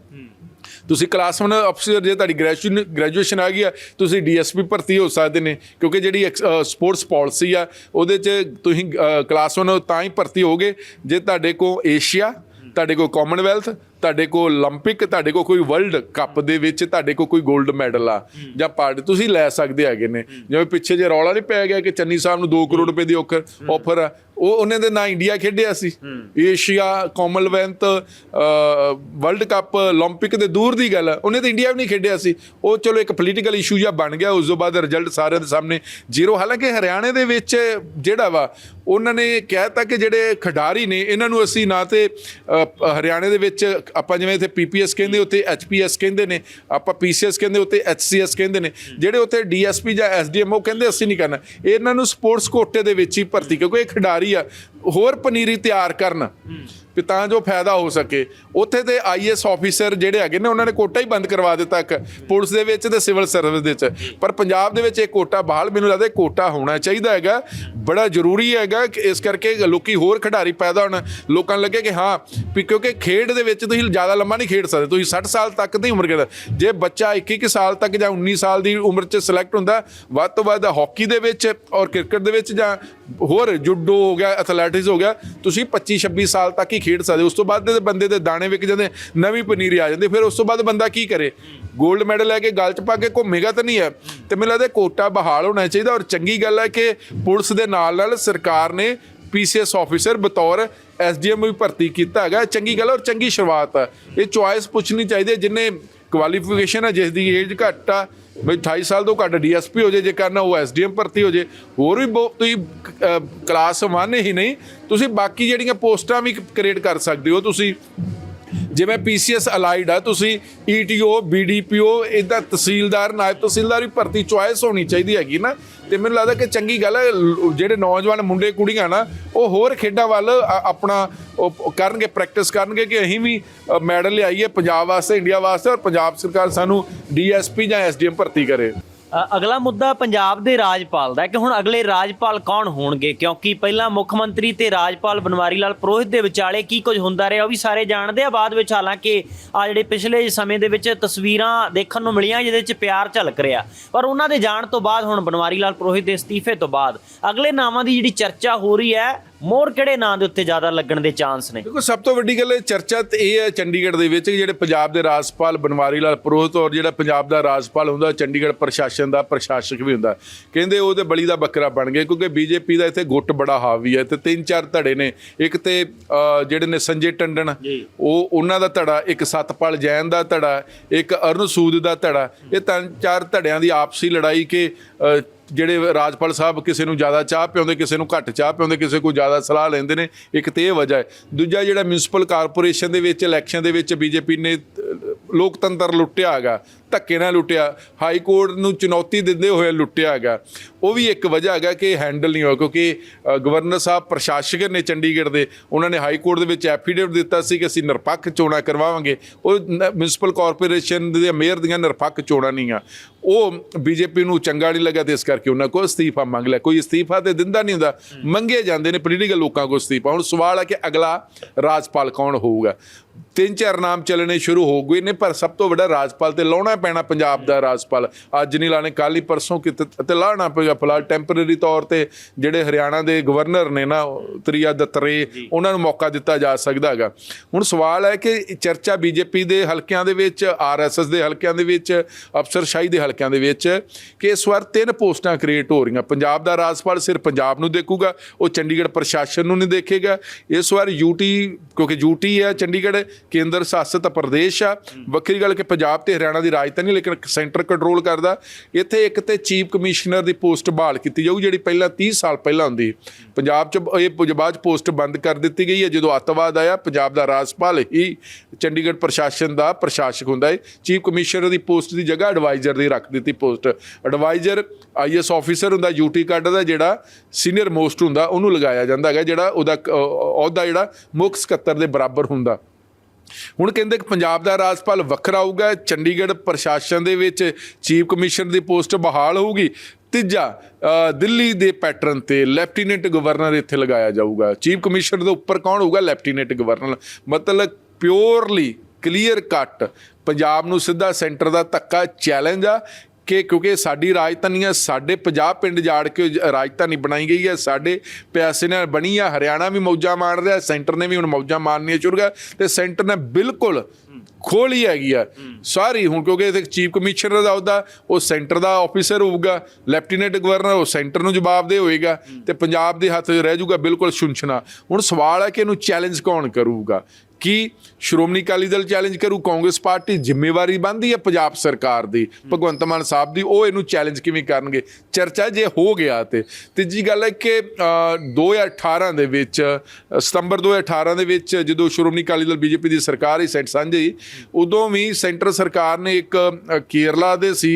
ਤੁਸੀਂ ਕਲਾਸ 1 ਅਫਸਰ ਜੇ ਤੁਹਾਡੀ ਗ੍ਰੈਜੂਏਸ਼ਨ ਗ੍ਰੈਜੂਏਸ਼ਨ ਆ ਗਈ ਆ, ਤੁਸੀਂ ਡੀਐਸਪੀ ਭਰਤੀ ਹੋ ਸਕਦੇ ਨੇ, ਕਿਉਂਕਿ ਜਿਹੜੀ ਸਪੋਰਟਸ ਪਾਲਿਸੀ ਆ, ਉਹਦੇ 'ਚ ਤੁਸੀਂ ਕਲਾਸ 1 ਤਾਂ ਹੀ ਭਰਤੀ ਹੋਗੇ, ਜੇ ਤੁਹਾਡੇ ਕੋਲ ਏਸ਼ੀਆ ਤੁਹਾਡੇ ਕੋਲ ਕਾਮਨਵੈਲਥ ਤੁਹਾਡੇ ਕੋਲ 올림픽 ਤੁਹਾਡੇ ਕੋਲ ਕੋਈ ਵਰਲਡ ਕੱਪ ਦੇ ਵਿੱਚ ਤੁਹਾਡੇ ਕੋਲ ਕੋਈ 골ਡ ਮੈਡਲ ਆ ਜਾਂ ਪਾਰਟ ਤੁਸੀਂ ਲੈ ਸਕਦੇ ਹੈਗੇ ਨੇ। ਜਿਵੇਂ ਪਿੱਛੇ ਜੇ ਰੌਲਾ ਨਹੀਂ ਪੈ ਗਿਆ ਕਿ ਚੰਨੀ ਸਾਹਿਬ ਨੂੰ 2 ਕਰੋੜ ਰੁਪਏ ਦੀ ਆਫਰ ਆ ਉਹ ਉਹਨੇ ਦੇ ਨਾਲ ਇੰਡੀਆ ਖੇਡਿਆ ਸੀ। ਏਸ਼ੀਆ ਕਾਮਨਵੈਲਥ ਵਰਲਡ ਕੱਪ 올림픽 ਦੇ ਦੂਰ ਦੀ ਗੱਲ ਉਹਨੇ ਤਾਂ ਇੰਡੀਆ ਵੀ ਨਹੀਂ ਖੇਡਿਆ ਸੀ। ਉਹ ਚਲੋ ਇੱਕ ਪੋਲੀਟੀਕਲ ਇਸ਼ੂ ਜਿਹਾ ਬਣ ਗਿਆ ਉਸ ਤੋਂ ਬਾਅਦ ਰਿਜ਼ਲਟ ਸਾਰਿਆਂ ਦੇ ਸਾਹਮਣੇ ਜ਼ੀਰੋ ਹਾਲਾਂਕਿ ਹਰਿਆਣੇ ਦੇ ਵਿੱਚ ਜਿਹੜਾ ਵਾ ਉਹਨਾਂ ਨੇ ਕਹਿਤਾ ਕਿ ਜਿਹੜੇ ਖਿਡਾਰੀ ਨੇ ਇਹਨਾਂ ਨੂੰ ਅਸੀਂ ਨਾ ਤੇ ਹਰਿਆਣੇ ਦੇ ਵਿੱਚ ਆਪਾਂ ਜਿਵੇਂ ਇੱਥੇ ਪੀਪੀਐਸ ਕਹਿੰਦੇ ਉੱਤੇ ਐਚਪੀਐਸ ਕਹਿੰਦੇ ਨੇ, ਆਪਾਂ ਪੀਸੀਐਸ ਕਹਿੰਦੇ ਉੱਤੇ ਐਚਸੀਐਸ ਕਹਿੰਦੇ ਨੇ, ਜਿਹੜੇ ਉੱਥੇ ਡੀਐਸਪੀ ਜਾਂ ਐਸਡੀਐਮ ਉਹ ਕਹਿੰਦੇ, ਅਸੀਂ ਨਹੀਂ ਕਰਨਾ। ਇਹਨਾਂ ਨੂੰ ਸਪੋਰਟਸ ਕੋਟੇ ਦੇ ਵਿੱਚ ਹੀ ਭਰਤੀ, ਕਿਉਂਕਿ ਇਹ ਖਿਡਾਰੀ ਆ, ਹੋਰ ਪਨੀਰੀ ਤਿਆਰ ਕਰਨ। ਵੀ ਤਾਂ ਜੋ ਫਾਇਦਾ ਹੋ ਸਕੇ। ਉੱਥੇ ਤੇ ਆਈਐਸ ਆਫੀਸਰ ਜਿਹੜੇ ਹੈਗੇ ਨੇ, ਉਹਨਾਂ ਨੇ ਕੋਟਾ ਹੀ ਬੰਦ ਕਰਵਾ ਦਿੱਤਾ ਇੱਕ ਪੁਲਿਸ ਦੇ ਵਿੱਚ ਤੇ ਸਿਵਲ ਸਰਵਿਸ ਦੇ ਵਿੱਚ। ਪਰ ਪੰਜਾਬ ਦੇ ਵਿੱਚ ਇਹ ਕੋਟਾ ਬਹਾਲ ਮੈਨੂੰ ਲੱਗਦਾ ਕੋਟਾ ਹੋਣਾ ਚਾਹੀਦਾ ਹੈਗਾ। ਬੜਾ ਜ਼ਰੂਰੀ ਹੈਗਾ ਕਿ ਇਸ ਕਰਕੇ ਲੋਕੀ ਹੋਰ ਖਿਡਾਰੀ ਪੈਦਾ ਹੋਣ। ਲੋਕਾਂ ਨੂੰ ਲੱਗੇ ਕਿ ਹਾਂ, ਵੀ ਕਿਉਂਕਿ ਖੇਡ ਦੇ ਵਿੱਚ ਤੁਸੀਂ ਜ਼ਿਆਦਾ ਲੰਮਾ ਨਹੀਂ ਖੇਡ ਸਕਦੇ। ਤੁਸੀਂ 60 ਸਾਲ ਤੱਕ ਦੀ ਉਮਰ ਖੇਡ। ਜੇ ਬੱਚਾ 21 ਸਾਲ ਤੱਕ ਜਾਂ 19 ਸਾਲ ਦੀ ਉਮਰ 'ਚ ਸਿਲੈਕਟ ਹੁੰਦਾ, ਵੱਧ ਤੋਂ ਵੱਧ ਹਾਕੀ ਦੇ ਵਿੱਚ ਔਰ ਕ੍ਰਿਕਟ ਦੇ ਵਿੱਚ ਜਾਂ ਹੋਰ ਜੁੱਡੋ ਹੋ ਗਿਆ ਐਥਲੈਟਿਕਸ ਹੋ ਗਿਆ, ਤੁਸੀਂ 25 26 ਸਾਲ ਤੱਕ ਹੀ ਖੇਡ ਸਕਦੇ ਉਸ ਤੋਂ ਬਾਅਦ ਦੇ ਬੰਦੇ ਦੇ ਦਾਣੇ ਵਿਕ ਜਾਂਦੇ, ਨਵੀਂ ਪਨੀਰੀ ਆ ਜਾਂਦੀ। ਫਿਰ ਉਸ ਤੋਂ ਬਾਅਦ ਬੰਦਾ ਕੀ ਕਰੇ? 골ਡ ਮੈਡਲ ਲੈ ਕੇ ਗਲ 'ਚ ਪਾ ਕੇ ਘੁੰਮੇਗਾ ਤਾਂ ਨਹੀਂ ਹੈ। ਤੇ ਮੈਨੂੰ ਲੱਗਦਾ ਕੋਟਾ ਬਹਾਲ ਹੋਣਾ ਚਾਹੀਦਾ ਔਰ ਚੰਗੀ ਗੱਲ ਹੈ ਕਿ ਪੁਲਿਸ ਦੇ ਨਾਲ ਨਾਲ ਸਰਕਾਰ ਨੇ ਪੀਸੀਐਸ ਆਫੀਸਰ ਬਤੌਰ ਐਸਡੀਐਮ ਵੀ ਭਰਤੀ ਕੀਤਾ ਹੈਗਾ। ਚੰਗੀ ਗੱਲ ਔਰ ਚੰਗੀ ਸ਼ੁਰੂਆਤ ਹੈ। ਇਹ ਚੁਆਇਸ ਪੁੱਛਣੀ ਚਾਹੀਦੀ ਹੈ। ਜਿੰਨੇ ਕੁਆਲੀਫਿਕੇਸ਼ਨ ਹੈ, ਜਿਸ ਦੀ ਏਜ ਘੱਟ ਆ ਬਈ 28 ਸਾਲ ਤੋਂ ਘੱਟ ਡੀਐਸਪੀ ਹੋ ਜੇ ਜੇ ਕਰਨਾ ਉਹ ਐਸਡੀਐਮ ਭਰਤੀ ਹੋ ਜੇ, ਹੋਰ ਵੀ ਬਹੁਤ ਤੁਸੀਂ ਕਲਾਸ ਮਾਨੇ ਹੀ ਨਹੀਂ, ਤੁਸੀਂ ਬਾਕੀ ਜਿਹੜੀਆਂ ਪੋਸਟਾਂ ਵੀ ਕ੍ਰੀਏਟ ਕਰ ਸਕਦੇ ਹੋ ਤੁਸੀਂ। ਜਿਵੇਂ ਪੀਸੀਐਸ ਅਲਾਈਡ ਆ, ਤੁਸੀਂ E ਈਟੀਓ ਬੀਡੀਪੀਓ ਇਦਾਂ ਤਹਿਸੀਲਦਾਰ, ਨਾਇਬ ਤਹਿਸੀਲਦਾਰ ਵੀ ਭਰਤੀ ਚੁਆਇਸ ਹੋਣੀ ਚਾਹੀਦੀ ਹੈਗੀ ਨਾ। ਤੇ ਮੈਨੂੰ ਲੱਗਦਾ ਕਿ ਚੰਗੀ ਗੱਲ ਹੈ ਜਿਹੜੇ ਨੌਜਵਾਨ ਮੁੰਡੇ, ਕੁੜੀਆਂ ਨਾ, ਉਹ ਹੋਰ ਖੇਡਾਂ ਵੱਲ ਆ- ਆਪਣਾ, ਉਹ ਕਰਨਗੇ ਪ੍ਰੈਕਟਿਸ ਕਰਨਗੇ ਕਿ ਅਸੀਂ ਵੀ ਮੈਡਲ ਲਿਆਈਏ ਪੰਜਾਬ ਵਾਸਤੇ ਇੰਡੀਆ ਵਾਸਤੇ ਔਰ ਪੰਜਾਬ ਸਰਕਾਰ ਸਾਨੂੰ ਡੀਐਸਪੀ ਜਾਂ ਐਸਡੀਐਮ ਭਰਤੀ ਕਰੇ। ਅਗਲਾ ਮੁੱਦਾ ਪੰਜਾਬ ਦੇ ਰਾਜਪਾਲ ਦਾ ਹੈ ਕਿ ਹੁਣ ਅਗਲੇ ਰਾਜਪਾਲ ਕੌਣ ਹੋਣਗੇ? ਕਿਉਂਕਿ ਪਹਿਲਾਂ ਮੁੱਖ ਮੰਤਰੀ ਤੇ ਰਾਜਪਾਲ ਬਨਵਾਰੀ ਲਾਲ ਪੁਰੋਹਿਤ ਦੇ ਵਿਚਾਲੇ ਕੀ ਕੁਝ ਹੁੰਦਾ ਰਿਹਾ ਉਹ ਵੀ ਸਾਰੇ ਜਾਣਦੇ ਆ। ਬਾਅਦ ਵਿੱਚ ਹਾਲਾਂਕਿ ਆ ਜਿਹੜੇ ਪਿਛਲੇ ਸਮੇਂ ਦੇ ਵਿੱਚ ਤਸਵੀਰਾਂ ਦੇਖਣ ਨੂੰ ਮਿਲੀਆਂ ਜਿਹਦੇ ਵਿੱਚ ਪਿਆਰ ਝਲਕ ਰਿਹਾ। ਪਰ ਉਹਨਾਂ ਦੇ ਜਾਣ ਤੋਂ ਬਾਅਦ ਹੁਣ ਬਨਵਾਰੀ ਲਾਲ ਪੁਰੋਹਿਤ ਦੇ ਅਸਤੀਫੇ ਤੋਂ ਬਾਅਦ ਅਗਲੇ ਨਾਵਾਂ ਦੀ ਜਿਹੜੀ ਚਰਚਾ ਹੋ ਰਹੀ ਹੈ ਮੋਰ ਕਿਹੜੇ ਨਾਂ ਦੇ ਉੱਤੇ ਜ਼ਿਆਦਾ ਲੱਗਣ ਦੇ ਚਾਂਸ ਨੇ? ਦੇਖੋ ਸਭ ਤੋਂ ਵੱਡੀ ਗੱਲ ਇਹ ਚਰਚਾ ਤੇ ਇਹ ਹੈ ਚੰਡੀਗੜ੍ਹ ਦੇ ਵਿੱਚ ਕਿ ਜਿਹੜੇ ਪੰਜਾਬ ਦੇ ਰਾਜਪਾਲ ਬਨਵਾਰੀ ਲਾਲ ਪੁਰੋਹਿਤ ਔਰ ਜਿਹੜਾ ਪੰਜਾਬ ਦਾ ਰਾਜਪਾਲ ਹੁੰਦਾ ਚੰਡੀਗੜ੍ਹ ਪ੍ਰਸ਼ਾਸਨ ਦਾ ਪ੍ਰਸ਼ਾਸਕ ਵੀ ਹੁੰਦਾ। ਕਹਿੰਦੇ ਉਹ ਤੇ ਬਲੀ ਦਾ ਬੱਕਰਾ ਬਣ ਗਏ ਕਿਉਂਕਿ ਬੀਜੇਪੀ ਦਾ ਇੱਥੇ ਗੁੱਟ ਬੜਾ ਹਾਵੀ ਹੈ ਤੇ ਤਿੰਨ ਚਾਰ ਧੜੇ ਨੇ। ਇੱਕ ਤੇ ਜਿਹੜੇ ਨੇ ਸੰਜੇ ਟੰਡਨ। ਉਹ ਉਹਨਾਂ ਦਾ ਧੜਾ ਇੱਕ ਸਤਪਾਲ ਜੈਨ ਦਾ ਧੜਾ ਇੱਕ ਅਰੁਣ ਸੂਦ ਦਾ ਧੜਾ। ਇਹ ਤਿੰਨ ਚਾਰ ਧੜਿਆਂ ਦੀ ਆਪਸੀ ਲੜਾਈ ਕਿ ਜਿਹੜੇ ਰਾਜਪਾਲ ਸਾਹਿਬ ਕਿਸੇ ਨੂੰ ਜ਼ਿਆਦਾ ਚਾਹ ਪਿਆਉਂਦੇ ਕਿਸੇ ਨੂੰ ਘੱਟ ਚਾਹ ਪਿਆਉਂਦੇ ਕਿਸੇ ਕੋਲ ਜ਼ਿਆਦਾ ਸਲਾਹ ਲੈਂਦੇ ਨੇ, ਇੱਕ ਤੇ ਇਹ ਵਜ੍ਹਾ ਹੈ। ਦੂਜਾ ਜਿਹੜਾ ਮਿਊਨਿਸਪਲ ਕਾਰਪੋਰੇਸ਼ਨ ਦੇ ਵਿੱਚ ਇਲੈਕਸ਼ਨ ਦੇ ਵਿੱਚ ਬੀਜੇਪੀ ਨੇ ਲੋਕਤੰਤਰ ਲੁੱਟਿਆ ਹੈਗਾ ਧੱਕੇ ਨਾਲ ਲੁੱਟਿਆ ਹਾਈ ਕੋਰਟ ਨੂੰ ਚੁਣੌਤੀ ਦਿੰਦੇ ਹੋਏ ਲੁੱਟਿਆ ਹੈਗਾ। ਉਹ ਵੀ ਇੱਕ ਵਜ੍ਹਾ ਹੈਗਾ ਕਿ ਹੈਂਡਲ ਨਹੀਂ ਹੋਇਆ ਕਿਉਂਕਿ ਗਵਰਨਰ ਸਾਹਿਬ ਪ੍ਰਸ਼ਾਸਕ ਨੇ ਚੰਡੀਗੜ੍ਹ ਦੇ ਉਹਨਾਂ ਨੇ ਹਾਈ ਕੋਰਟ ਦੇ ਵਿੱਚ ਐਫੀਡੇਵਿਟ ਦਿੱਤਾ ਸੀ ਕਿ ਅਸੀਂ ਨਿਰਪੱਖ ਚੋਣਾਂ ਕਰਵਾਵਾਂਗੇ। ਉਹ ਮਿਊਨਿਸਪਲ ਕਾਰਪੋਰੇਸ਼ਨ ਦੇ ਮੇਅਰ ਦੀਆਂ ਨਿਰਪੱਖ ਚੋਣਾਂ ਨਹੀਂ ਆ। ਉਹ ਬੀਜੇਪੀ ਨੂੰ ਚੰਗਾ ਨਹੀਂ ਲੱਗਾ ਤੇ ਇਸ ਕਰਕੇ ਉਹਨਾਂ ਕੋਲ ਅਸਤੀਫਾ ਮੰਗ ਲਿਆ। ਕੋਈ ਅਸਤੀਫਾ ਤੇ ਦਿੰਦਾ ਨਹੀਂ ਹੁੰਦਾ। ਮੰਗੇ ਜਾਂਦੇ ਨੇ ਪੋਲੀਟੀਕਲ ਲੋਕਾਂ ਕੋਲ ਅਸਤੀਫਾ। ਹੁਣ ਸਵਾਲ ਹੈ ਕਿ ਅਗਲਾ ਰਾਜਪਾਲ ਕੌਣ ਹੋਊਗਾ? ਤਿੰਨ ਚਾਰ ਨਾਮ ਚੱਲਣੇ ਸ਼ੁਰੂ ਹੋ ਗਏ ਨੇ ਪਰ ਸਭ ਤੋਂ ਵੱਡਾ ਰਾਜਪਾਲ ਤੇ ਲਾਉਣਾ ਪੈਣਾ ਪੰਜਾਬ ਦਾ ਰਾਜਪਾਲ। ਅੱਜ ਨਹੀਂ ਲਾਣੇ ਕੱਲ ਹੀ ਪਰਸੋਂ ਕਿਤੇ ਤੇ ਲਾਉਣਾ ਪਏਗਾ ਫਿਲਹਾਲ ਟੈਂਪਰੇਰੀ ਤੌਰ ਤੇ ਜਿਹੜੇ ਹਰਿਆਣਾ ਦੇ ਗਵਰਨਰ ਨੇ ਨਾ ਤ੍ਰਿਆ ਦਤਰੇ ਉਹਨਾਂ ਨੂੰ ਮੌਕਾ ਦਿੱਤਾ ਜਾ ਸਕਦਾ ਹੈਗਾ। ਹੁਣ ਸਵਾਲ ਹੈ ਕਿ ਚਰਚਾ ਬੀਜੇਪੀ ਦੇ ਹਲਕਿਆਂ ਦੇ ਵਿੱਚ ਆਰਐਸਐਸ ਦੇ ਹਲਕਿਆਂ ਦੇ ਵਿੱਚ ਅਫਸਰਸ਼ਾਹੀ ਦੇ ਹਲਕਿਆਂ ਦੇ ਵਿੱਚ ਕਿ ਇਸ ਵਾਰ ਤਿੰਨ ਪੋਸਟਾਂ ਕ੍ਰੀਏਟ ਹੋ ਰਹੀਆਂ। ਪੰਜਾਬ ਦਾ ਰਾਜਪਾਲ ਸਿਰ ਪੰਜਾਬ ਨੂੰ ਦੇਖੂਗਾ ਉਹ ਚੰਡੀਗੜ੍ਹ ਪ੍ਰਸ਼ਾਸਨ ਨੂੰ ਨਹੀਂ ਦੇਖੇਗਾ। ਇਸ ਵਾਰ ਯੂਟੀ ਕਿਉਂਕਿ ਯੂਟੀ ਹੈ ਚੰਡੀਗੜ੍ਹ ਕੇਂਦਰ ਸ਼ਾਸਿਤ ਪ੍ਰਦੇਸ਼ ਆ। ਵੱਖਰੀ ਗੱਲ ਕਿ ਪੰਜਾਬ ਤੇ ਹਰਿਆਣਾ ਦੀ ਰਾਜਧਾਨੀ, ਲੇਕਿਨ ਸੈਂਟਰ ਕੰਟਰੋਲ ਕਰਦਾ। ਇੱਥੇ ਇੱਕ ਤੇ ਚੀਫ ਕਮਿਸ਼ਨਰ ਦੀ ਪੋਸਟ ਬਹਾਲ ਕੀਤੀ ਜਾਊ, ਜਿਹੜੀ ਪਹਿਲਾਂ 30 ਸਾਲ ਪਹਿਲਾਂ ਹੁੰਦੀ ਪੰਜਾਬ 'ਚ ਇਹ ਪੁਜਬਾਜ ਪੋਸਟ ਬੰਦ ਕਰ ਦਿੱਤੀ ਗਈ ਹੈ। ਜਦੋਂ ਅੱਤਵਾਦ ਆਇਆ, ਪੰਜਾਬ ਦਾ ਰਾਜਪਾਲ ਹੀ ਚੰਡੀਗੜ੍ਹ ਪ੍ਰਸ਼ਾਸਨ ਦਾ ਪ੍ਰਸ਼ਾਸਕ ਹੁੰਦਾ ਹੈ। ਚੀਫ ਕਮਿਸ਼ਨਰ ਦੀ ਪੋਸਟ ਦੀ ਜਗ੍ਹਾ ਐਡਵਾਈਜ਼ਰ ਦੀ ਰੱਖ ਦਿੱਤੀ ਪੋਸਟ। ਐਡਵਾਈਜ਼ਰ, ਆਈਐਸ ਆਫੀਸਰ ਹੁੰਦਾ, ਯੂਟੀ ਕੱਢਦਾ ਜਿਹੜਾ ਸੀਨੀਅਰ ਮੋਸਟ ਹੁੰਦਾ, ਉਹਨੂੰ ਲਗਾਇਆ ਜਾਂਦਾ ਹੈਗਾ, ਜਿਹੜਾ ਉਹਦਾ ਅਹੁਦਾ ਜਿਹੜਾ ਮੁੱਖ ਸਕੱਤਰ ਦੇ ਬਰਾਬਰ ਹੁੰਦਾ। ਹੁਣ ਕਹਿੰਦੇ ਕਿ ਪੰਜਾਬ ਦਾ ਰਾਜਪਾਲ ਵੱਖਰਾ ਹੋਊਗਾ, ਚੰਡੀਗੜ੍ਹ ਪ੍ਰਸ਼ਾਸਨ ਦੇ ਵਿੱਚ ਚੀਫ ਕਮਿਸ਼ਨਰ ਦੀ ਪੋਸਟ ਬਹਾਲ ਹੋਊਗੀ, ਤੀਜਾ ਦਿੱਲੀ ਦੇ ਪੈਟਰਨ ਤੇ ਲੈਫਟੀਨੈਂਟ ਗਵਰਨਰ ਇੱਥੇ ਲਗਾਇਆ ਜਾਊਗਾ। ਚੀਫ ਕਮਿਸ਼ਨਰ ਦੇ ਉੱਪਰ ਕੌਣ ਹੋਊਗਾ? Lieutenant governor. ਮਤਲਬ ਪਿਓਰਲੀ ਕਲੀਅਰ ਕੱਟ, ਪੰਜਾਬ ਨੂੰ ਸਿੱਧਾ ਸੈਂਟਰ ਦਾ ਧੱਕਾ, ਚੈਲੰਜ ਆ। ਕਿ ਕਿਉਂਕਿ ਸਾਡੀ ਰਾਜਧਾਨੀ ਆ, ਸਾਡੇ 50 ਪਿੰਡ ਜਾੜ ਕੇ ਰਾਜਧਾਨੀ ਬਣਾਈ ਗਈ ਹੈ, ਸਾਡੇ ਪਿਆਸੇ ਨਾਲ ਬਣੀ ਆ, ਹਰਿਆਣਾ ਵੀ ਮੌਜਾਂ ਮਾਰ ਰਿਹਾ, ਸੈਂਟਰ ਨੇ ਵੀ ਹੁਣ ਮੌਜਾਂ ਮਾਣਨੀਆਂ ਸ਼ੁਰੂ ਕਰ, ਤੇ ਸੈਂਟਰ ਨੇ ਬਿਲਕੁਲ ਖੋਲੀ ਹੈਗੀ ਆ। ਸਾਰੀ ਹੁਣ ਕਿਉਂਕਿ ਇਹ ਚੀਫ ਕਮਿਸ਼ਨਰ ਦਾ ਉਹਦਾ ਉਹ ਸੈਂਟਰ ਦਾ ਆਫੀਸਰ ਹੋਊਗਾ, ਲੈਫਟੀਨੈਂਟ ਗਵਰਨਰ, ਉਹ ਸੈਂਟਰ ਨੂੰ ਜਵਾਬਦੇਹ ਹੋਏਗਾ, ਤੇ ਪੰਜਾਬ ਦੇ ਹੱਥ 'ਚ ਰਹਿ ਜਾਊਗਾ ਬਿਲਕੁਲ ਸੁਨਛਨਾ ਹੁਣ ਸਵਾਲ ਹੈ ਕਿ ਇਹਨੂੰ ਚੈਲੰਜ ਕੌਣ ਕਰੂਗਾ? ਕੀ ਸ਼੍ਰੋਮਣੀ ਅਕਾਲੀ ਦਲ ਚੈਲੰਜ ਕਰੂ? ਕਾਂਗਰਸ ਪਾਰਟੀ ਜ਼ਿੰਮੇਵਾਰੀ ਬੰਦੀ ਹੈ ਪੰਜਾਬ ਸਰਕਾਰ ਦੀ? ਭਗਵੰਤ ਮਾਨ ਸਾਹਿਬ ਦੀ ਉਹ ਇਹਨੂੰ ਚੈਲੰਜ ਕਿਵੇਂ ਕਰਨਗੇ? ਚਰਚਾ ਜੇ ਹੋ ਗਿਆ ਤੇ। ਤੀਜੀ ਗੱਲ ਹੈ ਕਿ ਅ, 2018 ਦੇ ਵਿੱਚ ਸਤੰਬਰ 2018 ਦੇ ਵਿੱਚ ਜਦੋਂ ਸ਼੍ਰੋਮਣੀ ਅਕਾਲੀ ਦਲ ਬੀਜੇਪੀ ਦੀ ਸਰਕਾਰ ਹੀ ਸੈਟ ਸਾਂਝੀ ਉਦੋਂ ਵੀ ਸੈਂਟਰ ਸਰਕਾਰ ਨੇ ਇੱਕ ਕੇਰਲਾ ਦੇ ਸੀ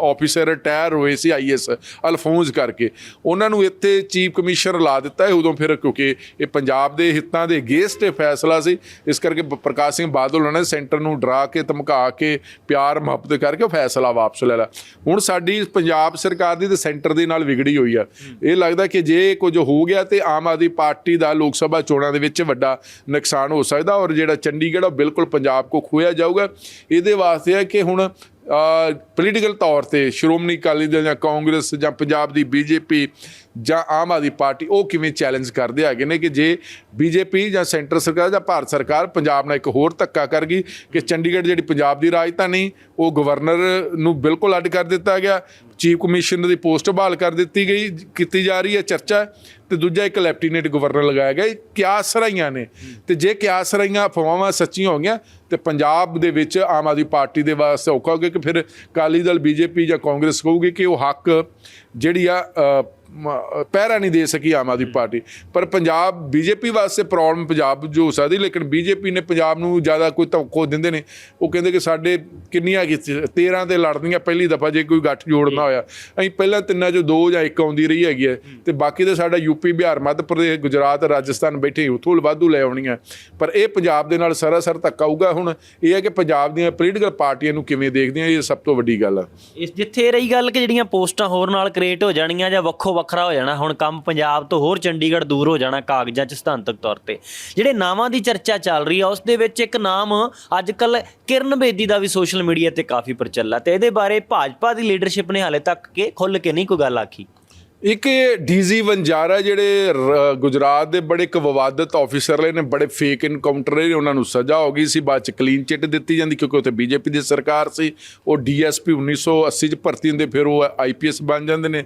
ਆਫੀਸਰ ਰਿਟਾਇਰ ਹੋਏ ਸੀ ਆਈਐਸ ਅਲਫੋਂਜ਼ ਕਰਕੇ। ਉਹਨਾਂ ਨੂੰ ਇੱਥੇ ਚੀਫ ਕਮਿਸ਼ਨਰ ਲਾ ਦਿੱਤਾ ਹੈ ਉਦੋਂ ਫਿਰ ਕਿਉਂਕਿ ਇਹ ਪੰਜਾਬ ਦੇ ਹਿੱਤਾਂ ਦੇ ਅਗੇਂਸਟ ਫੈਸਲਾ ਸੀ। ਇਸ ਕਰਕੇ ਪ੍ਰਕਾਸ਼ ਸਿੰਘ ਬਾਦਲ ਉਹਨਾਂ ਨੇ ਸੈਂਟਰ ਨੂੰ ਡਰਾ ਕੇ, ਧਮਕਾ ਕੇ, ਪਿਆਰ, ਮੁਹੱਬਤ ਕਰਕੇ ਫੈਸਲਾ ਵਾਪਸ ਲੈ ਲਿਆ। ਹੁਣ ਸਾਡੀ ਪੰਜਾਬ ਸਰਕਾਰ ਦੀ ਤੇ ਸੈਂਟਰ ਦੇ ਨਾਲ ਵਿਗੜੀ ਹੋਈ ਆ। ਇਹ ਲੱਗਦਾ ਕਿ ਜੇ ਕੁਝ ਹੋ ਗਿਆ ਤੇ ਆਮ ਆਦਮੀ ਪਾਰਟੀ ਦਾ ਲੋਕ ਸਭਾ ਚੋਣਾਂ ਦੇ ਵਿੱਚ ਵੱਡਾ ਨੁਕਸਾਨ ਹੋ ਸਕਦਾ ਔਰ ਜਿਹੜਾ ਚੰਡੀਗੜ੍ਹ ਉਹ ਬਿਲਕੁਲ ਪੰਜਾਬ ਕੋ ਖੋਇਆ ਜਾਊਗਾ। ਇਹਦੇ ਵਾਸਤੇ ਹੈ ਕਿ ਹੁਣ ਪੋਲੀਟੀਕਲ ਤੌਰ ਤੇ ਸ਼੍ਰੋਮਣੀ ਅਕਾਲੀ ਦਲ ਜਾਂ ਕਾਂਗਰਸ ਜਾਂ ਪੰਜਾਬ ਦੀ ਬੀਜੇਪੀ ਜਾਂ ਆਮ ਆਦਮੀ ਪਾਰਟੀ ਉਹ ਕਿਵੇਂ ਚੈਲੰਜ ਕਰਦੇ ਹੈਗੇ ਨੇ ਕਿ ਜੇ ਬੀਜੇਪੀ ਜਾਂ ਸੈਂਟਰ ਸਰਕਾਰ ਜਾਂ ਭਾਰਤ ਸਰਕਾਰ ਪੰਜਾਬ ਨਾਲ ਇੱਕ ਹੋਰ ਧੱਕਾ ਕਰ ਗਈ ਕਿ ਚੰਡੀਗੜ੍ਹ ਜਿਹੜੀ ਪੰਜਾਬ ਦੀ ਰਾਜਧਾਨੀ, ਉਹ ਗਵਰਨਰ ਨੂੰ ਬਿਲਕੁਲ ਅੱਡ ਕਰ ਦਿੱਤਾ ਗਿਆ ਚੀਫ ਕਮਿਸ਼ਨਰ ਦੀ ਪੋਸਟ ਬਹਾਲ ਕਰ ਦਿੱਤੀ ਗਈ, ਕੀਤੀ ਜਾ ਰਹੀ ਹੈ ਚਰਚਾ, ਤੇ ਦੂਜਾ ਇੱਕ ਲੈਫਟੀਨੈਂਟ ਗਵਰਨਰ ਲਗਾਇਆ ਗਿਆ, ਇਹ ਸਰਾਈਆਂ ਨੇ। ਤੇ ਜੇ ਕਿਆਸ ਸਰਾਈਆਂ ਅਫਵਾਹਾਂ ਸੱਚੀਆਂ ਹੋ ਗਈਆਂ, ਤੇ ਪੰਜਾਬ ਦੇ ਵਿੱਚ ਆਮ ਆਦਮੀ ਪਾਰਟੀ ਦੇ ਵਾਸਤੇ ਔਖਾ ਹੋ ਗਿਆ ਕਿ ਫਿਰ ਅਕਾਲੀ ਦਲ ਬੀਜੇਪੀ ਜਾਂ ਕਾਂਗਰਸ ਕਹੂਗੀ ਕਿ ਉਹ ਹੱਕ ਜਿਹੜੀ ਆ ਪਹਿਰਾ ਨਹੀਂ ਦੇ ਸਕੀ ਆਮ ਆਦਮੀ ਪਾਰਟੀ। ਪਰ ਪੰਜਾਬ ਬੀਜੇਪੀ ਵਾਸਤੇ ਪ੍ਰੋਬਲਮ ਪੰਜਾਬ ਜੋ ਹੋ ਸਕਦੀ ਲੇਕਿਨ ਬੀਜੇਪੀ ਨੇ ਪੰਜਾਬ ਨੂੰ ਜ਼ਿਆਦਾ ਕੋਈ ਧੌਕੋ ਦਿੰਦੇ ਨੇ। ਉਹ ਕਹਿੰਦੇ ਕਿ ਸਾਡੇ ਕਿੰਨੀਆਂ ਕੀ 13 ਤੇ ਲੜਦੀਆਂ ਪਹਿਲੀ ਦਫਾ ਜੇ ਕੋਈ ਗੱਠ ਜੋੜਨਾ ਹੋਇਆ। ਅਸੀਂ ਪਹਿਲਾਂ ਤਿੰਨਾਂ ਚੋਂ ਦੋ ਜਾਂ ਇੱਕ ਆਉਂਦੀ ਰਹੀ ਹੈਗੀ ਹੈ। ਤੇ ਬਾਕੀ ਤੇ ਸਾਡਾ ਯੂਪੀ ਬਿਹਾਰ ਮੱਧ ਪ੍ਰਦੇਸ਼ ਗੁਜਰਾਤ ਰਾਜਸਥਾਨ ਬੈਠੇ ਉਥੋਂ ਵਾਧੂ ਲੈ ਆਉਣੀਆਂ। ਪਰ ਇਹ ਪੰਜਾਬ ਦੇ ਨਾਲ ਸਰਾਸਰ ਧੱਕਾ ਹੋਊਗਾ ਹੁਣ। ਇਹ ਹੈ ਕਿ ਪੰਜਾਬ ਦੀਆਂ ਪੋਲੀਟੀਕਲ ਪਾਰਟੀਆਂ ਨੂੰ ਕਿਵੇਂ ਦੇਖਦੀਆਂ ਇਹ ਸਭ ਤੋਂ ਵੱਡੀ ਗੱਲ ਆ। ਇਸ ਜਿੱਥੇ ਰਹੀ ਗੱਲ ਕਿ ਜਿਹੜੀਆਂ ਪੋਸਟਾਂ ਹੋਰ ਨਾਲ ਕ੍ਰੀਏਟ ਹੋ ਜਾਣੀਆਂ ਜਾਂ ਵੱਖੋ ਵੱਖਰਾ ਹੋ ਜਾਣਾ। ਹੁਣ ਕੰਮ ਪੰਜਾਬ ਤੋਂ ਹੋਰ ਚੰਡੀਗੜ੍ਹ ਦੂਰ ਹੋ ਜਾਣਾ ਕਾਗਜ਼ਾਂ 'ਚ ਸਿਧਾਂਤਕ ਤੌਰ ਤੇ। ਜਿਹੜੇ ਨਾਵਾਂ ਦੀ ਚਰਚਾ ਚੱਲ ਰਹੀ ਆ, ਉਸ ਦੇ ਵਿੱਚ ਇੱਕ ਨਾਮ ਅੱਜ ਕੱਲ ਕਿਰਨ ਬੇਦੀ ਦਾ ਵੀ ਸੋਸ਼ਲ ਮੀਡੀਆ ਤੇ ਕਾਫੀ ਪ੍ਰਚੱਲਾ ਤੇ ਇਹਦੇ ਬਾਰੇ ਭਾਜਪਾ ਦੀ ਲੀਡਰਸ਼ਿਪ ਨੇ ਹਾਲੇ ਤੱਕ ਕਿ ਖੁੱਲ ਕੇ ਨਹੀਂ ਕੋਈ ਗੱਲ ਆਖੀ। ਇੱਕ ਡੀਜ਼ੀ ਵੰਜਾਰਾ ਜਿਹੜੇ ਰ- ਗੁਜਰਾਤ ਦੇ ਬੜੇ ਇੱਕ ਵਿਵਾਦਤ ਆਫੀਸਰ ਰਹੇ ਨੇ, ਬੜੇ ਫੇਕ ਇਨਕਾਊਂਟਰ ਰਹੇ ਨੇ, ਉਹਨਾਂ ਨੂੰ ਸਜ਼ਾ ਹੋ ਗਈ ਸੀ, ਬਾਅਦ ਚ ਕਲੀਨ ਚਿੱਟ ਦਿੱਤੀ ਜਾਂਦੀ ਕਿਉਂਕਿ ਉੱਥੇ ਬੀਜੇਪੀ ਦੀ ਸਰਕਾਰ ਸੀ, ਉਹ ਡੀਐਸਪੀ 1980 ਚ ਭਰਤੀ ਹੁੰਦੇ, ਫਿਰ ਉਹ ਆਈਪੀਐਸ ਬਣ ਜਾਂਦੇ ਨੇ,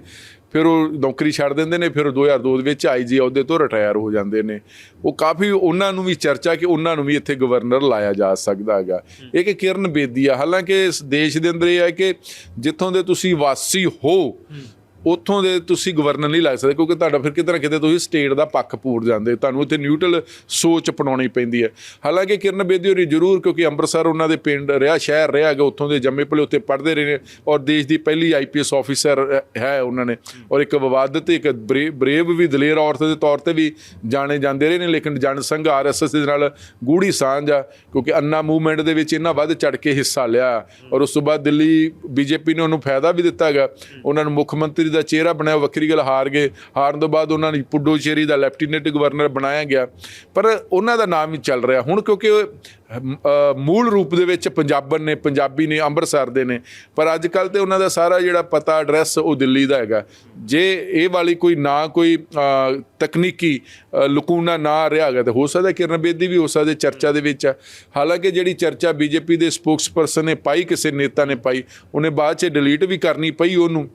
ਫਿਰ ਉਹ ਨੌਕਰੀ ਛੱਡ ਦਿੰਦੇ ਨੇ, ਫਿਰ ਉਹ 2002 ਦੇ ਵਿੱਚ ਆਈਜੀ ਅਹੁਦੇ ਤੋਂ ਰਿਟਾਇਰ ਹੋ ਜਾਂਦੇ ਨੇ। ਉਹ ਕਾਫੀ ਉਹਨਾਂ ਨੂੰ ਵੀ ਚਰਚਾ ਕਿ ਉਹਨਾਂ ਨੂੰ ਵੀ ਇੱਥੇ ਗਵਰਨਰ ਲਾਇਆ ਜਾ ਸਕਦਾ ਹੈਗਾ। ਇੱਕ ਕਿਰਨ ਬੇਦੀ ਆ, ਹਾਲਾਂਕਿ ਇਸ ਦੇਸ਼ ਦੇ ਅੰਦਰ ਇਹ ਹੈ ਕਿ ਜਿੱਥੋਂ ਦੇ ਤੁਸੀਂ ਵਾਸੀ ਹੋ ਉੱਥੋਂ ਦੇ ਤੁਸੀਂ ਗਵਰਨਰ ਨਹੀਂ ਲੱਗ ਸਕਦੇ, ਕਿਉਂਕਿ ਤੁਹਾਡਾ ਫਿਰ ਕਿਤੇ ਨਾ ਕਿਤੇ ਤੁਸੀਂ ਸਟੇਟ ਦਾ ਪੱਖ ਪੂਰ ਜਾਂਦੇ, ਤੁਹਾਨੂੰ ਉੱਥੇ ਨਿਊਟਰਲ ਸੋਚ ਅਪਣਾਉਣੀ ਪੈਂਦੀ ਹੈ। ਹਾਲਾਂਕਿ ਕਿਰਨ ਬੇਦੀ ਹੋਰੀ ਜ਼ਰੂਰ, ਕਿਉਂਕਿ ਅੰਮ੍ਰਿਤਸਰ ਉਹਨਾਂ ਦੇ ਪਿੰਡ ਰਿਹਾ, ਸ਼ਹਿਰ ਰਿਹਾ ਹੈਗਾ, ਉੱਥੋਂ ਦੇ ਜੰਮੇ ਪਲੇ ਉੱਥੇ ਪੜ੍ਹਦੇ ਰਹੇ ਨੇ, ਔਰ ਦੇਸ਼ ਦੀ ਪਹਿਲੀ ਆਈਪੀਐਸ ਆਫੀਸਰ ਹੈ ਉਹਨਾਂ ਨੇ। ਔਰ ਇੱਕ ਵਿਵਾਦਤ, ਇੱਕ ਬਰੇ- ਬਰੇਵ ਵੀ ਦਲੇਰ ਔਰਤ ਦੇ ਤੌਰ ਤੇ ਵੀ ਜਾਣੇ ਜਾਂਦੇ ਰਹੇ ਨੇ, ਲੇਕਿਨ ਜਨ ਸੰਘ ਆਰਐਸਐਸ ਦੇ ਨਾਲ ਗੂੜੀ ਸਾਂਝ ਆ, ਕਿਉਂਕਿ ਅੰਨਾ ਮੂਵਮੈਂਟ ਦੇ ਵਿੱਚ ਇਹਨਾਂ ਵੱਧ ਚੜ ਕੇ ਹਿੱਸਾ ਲਿਆ। ਔਰ ਉਸ ਤੋਂ ਬਾਅਦ ਦਿੱਲੀ ਬੀਜੇਪੀ ਨੇ ਉਹਨੂੰ ਫਾਇਦਾ ਵੀ ਦਿੱਤਾ ਹੈਗਾ। ਉਹਨਾਂ ਨੂੰ ਮੁੱਖ ਮੰਤਰੀ ਦਾ ਚਿਹਰਾ ਬਣਾਇਆ ਵੱਖਰੀ ਗੱਲ ਹਾਰ ਗਏ। ਹਾਰਨ ਤੋਂ ਬਾਅਦ ਉਹਨਾਂ ਨੇ ਪੁੱਡੋਚੇਰੀ ਦਾ ਲੈਫਟੀਨੈਂਟ ਗਵਰਨਰ ਬਣਾਇਆ ਗਿਆ। ਪਰ ਉਹਨਾਂ ਦਾ ਨਾਮ ਹੀ ਚੱਲ ਰਿਹਾ। ਹੁਣ ਕਿਉਂਕਿ ਉਹ, ਮੂਲ ਰੂਪ ਦੇ ਵਿੱਚ ਪੰਜਾਬਣ ਨੇ ਪੰਜਾਬੀ ਨੇ ਅੰਮ੍ਰਿਤਸਰ ਦੇ ਨੇ। ਪਰ ਅੱਜ ਕੱਲ ਤੇ ਉਹਨਾਂ ਦਾ ਸਾਰਾ ਜਿਹੜਾ ਪਤਾ ਐਡਰੈਸ ਉਹ ਦਿੱਲੀ ਦਾ ਹੈਗਾ। ਜੇ ਇਹ ਵਾਲੀ ਕੋਈ ਨਾ ਕੋਈ ਤਕਨੀਕੀ ਅ, ਲਕੂਨਾ ਨਾ ਰਿਹਾ ਹੈਗਾ ਤੇ ਹੋ ਸਕਦਾ ਕਿਰਨ ਬੇਦੀ ਵੀ ਹੋ ਸਕਦੇ ਚਰਚਾ ਦੇ ਵਿੱਚ ਆ। ਹਾਲਾਂਕਿ ਜਿਹੜੀ ਚਰਚਾ ਬੀਜੇਪੀ ਦੇ ਸਪੋਕਸਪਰਸਨ ਨੇ ਪਾਈ ਕਿਸੇ ਨੇਤਾ ਨੇ ਪਾਈ ਉਹਨੇ ਬਾਅਦ ਚ ਡਿਲੀਟ ਵੀ ਕਰਨੀ ਪਈ ਉਹਨੂੰ।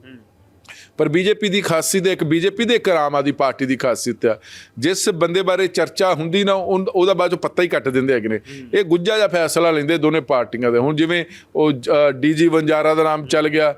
ਪਰ ਬੀਜੇਪੀ ਦੀ ਖਾਸੀਅਤ ਇੱਕ ਬੀਜੇਪੀ ਦੇ ਇੱਕ ਆਮ ਆਦਮੀ ਪਾਰਟੀ ਦੀ ਖਾਸੀਅਤ ਆ। ਜਿਸ ਬੰਦੇ ਬਾਰੇ ਚਰਚਾ ਹੁੰਦੀ ਨਾ ਉਹਦਾ ਬਾਅਦ ਚੋਂ ਪੱਤਾ ਹੀ ਕੱਟ ਦਿੰਦੇ ਹੈਗੇ ਨੇ। ਇਹ ਗੁੱਜਾ ਜਿਹਾ ਫੈਸਲਾ ਲੈਂਦੇ ਦੋਨੇ ਪਾਰਟੀਆਂ ਦੇ। ਹੁਣ ਜਿਵੇਂ ਉਹ ਡੀਜੀ ਵੰਜਾਰਾ ਦਾ ਨਾਮ ਚੱਲ ਗਿਆ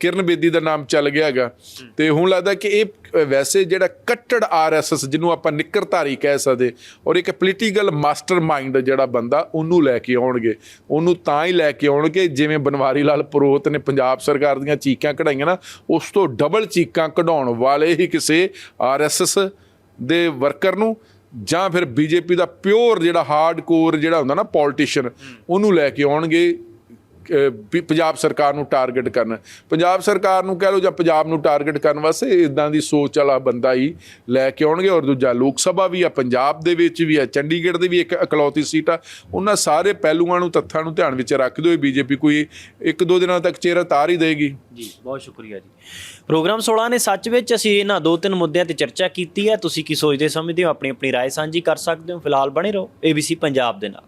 ਕਿਰਨ ਬੇਦੀ ਦਾ ਨਾਮ ਚੱਲ ਗਿਆ ਹੈਗਾ। ਤੇ ਹੁਣ ਲੱਗਦਾ ਕਿ ਇਹ ਵੈਸੇ ਜਿਹੜਾ ਕੱਟੜ ਆਰਐਸਐਸ ਜਿਹਨੂੰ ਆਪਾਂ ਨਿੱਕਰਧਾਰੀ ਕਹਿ ਸਕਦੇ, ਔਰ ਇੱਕ ਪੋਲੀਟੀਕਲ ਮਾਸਟਰਮਾਈਂਡ ਜਿਹੜਾ ਬੰਦਾ, ਉਹਨੂੰ ਲੈ ਕੇ ਆਉਣਗੇ। ਉਹਨੂੰ ਤਾਂ ਹੀ ਲੈ ਕੇ ਆਉਣਗੇ, ਜਿਵੇਂ ਬਨਵਾਰੀ ਲਾਲ ਪੁਰੋਹਿਤ ਨੇ ਪੰਜਾਬ ਸਰਕਾਰ ਦੀਆਂ ਚੀਕਾਂ ਕਢਾਈਆਂ ਨਾ, ਉਸ ਤੋਂ ਡਬਲ ਚੀਕਾਂ ਕਢਾਉਣ ਵਾਲੇ ਹੀ ਕਿਸੇ ਆਰਐਸਐਸ ਦੇ ਵਰਕਰ ਨੂੰ, ਜਾਂ ਫਿਰ ਬੀਜੇਪੀ ਦਾ ਪਿਓਰ ਜਿਹੜਾ ਹਾਰਡਕੋਰ ਜਿਹੜਾ ਹੁੰਦਾ ਨਾ ਪੋਲਿਟਿਸ਼ੀਅਨ ਉਹਨੂੰ ਲੈ ਕੇ ਆਉਣਗੇ। ਪੰਜਾਬ ਸਰਕਾਰ ਨੂੰ ਟਾਰਗੇਟ ਕਰਨ ਪੰਜਾਬ ਸਰਕਾਰ ਨੂੰ ਕਹਿ ਲਓ ਜਾਂ ਪੰਜਾਬ ਨੂੰ ਟਾਰਗੇਟ ਕਰਨ ਵਾਸਤੇ ਇਦਾਂ ਦੀ ਸੋਚ ਵਾਲਾ ਬੰਦਾ ਹੀ ਲੈ ਕੇ ਆਉਣਗੇ ਔਰ ਦੂਜਾ ਲੋਕ ਸਭਾ ਵੀ ਆ ਪੰਜਾਬ ਦੇ ਵਿੱਚ ਵੀ ਆ ਚੰਡੀਗੜ੍ਹ ਦੀ ਵੀ ਇੱਕ ਇਕਲੌਤੀ ਸੀਟ ਆ ਉਹਨਾਂ ਸਾਰੇ ਪਹਿਲੂਆਂ ਨੂੰ ਤੱਥਾਂ ਨੂੰ ਧਿਆਨ ਵਿੱਚ ਰੱਖਦੇ ਹੋਏ ਬੀਜੇਪੀ ਕੋਈ ਇੱਕ ਦੋ ਦਿਨਾਂ ਤੱਕ ਚਿਹਰਾ ਤਾਰ ਹੀ ਦੇਗੀ ਜੀ ਬਹੁਤ ਸ਼ੁਕਰੀਆ ਜੀ ਪ੍ਰੋਗਰਾਮ 16 ਨੇ ਸੱਚ ਵਿੱਚ ਅਸੀਂ ਇਹਨਾਂ ਦੋ ਤਿੰਨ ਮੁੱਦਿਆਂ ਤੇ ਚਰਚਾ ਕੀਤੀ ਹੈ ਤੁਸੀਂ ਕੀ ਸੋਚਦੇ ਸਮਝਦੇ ਹੋ ਆਪਣੀ ਆਪਣੀ رائے ਸਾਂਝੀ ਕਰ ਸਕਦੇ ਹੋ ਫਿਲਹਾਲ ਬਣੇ ਰਹੋ ABC ਪੰਜਾਬ ਦੇ ਨਾਲ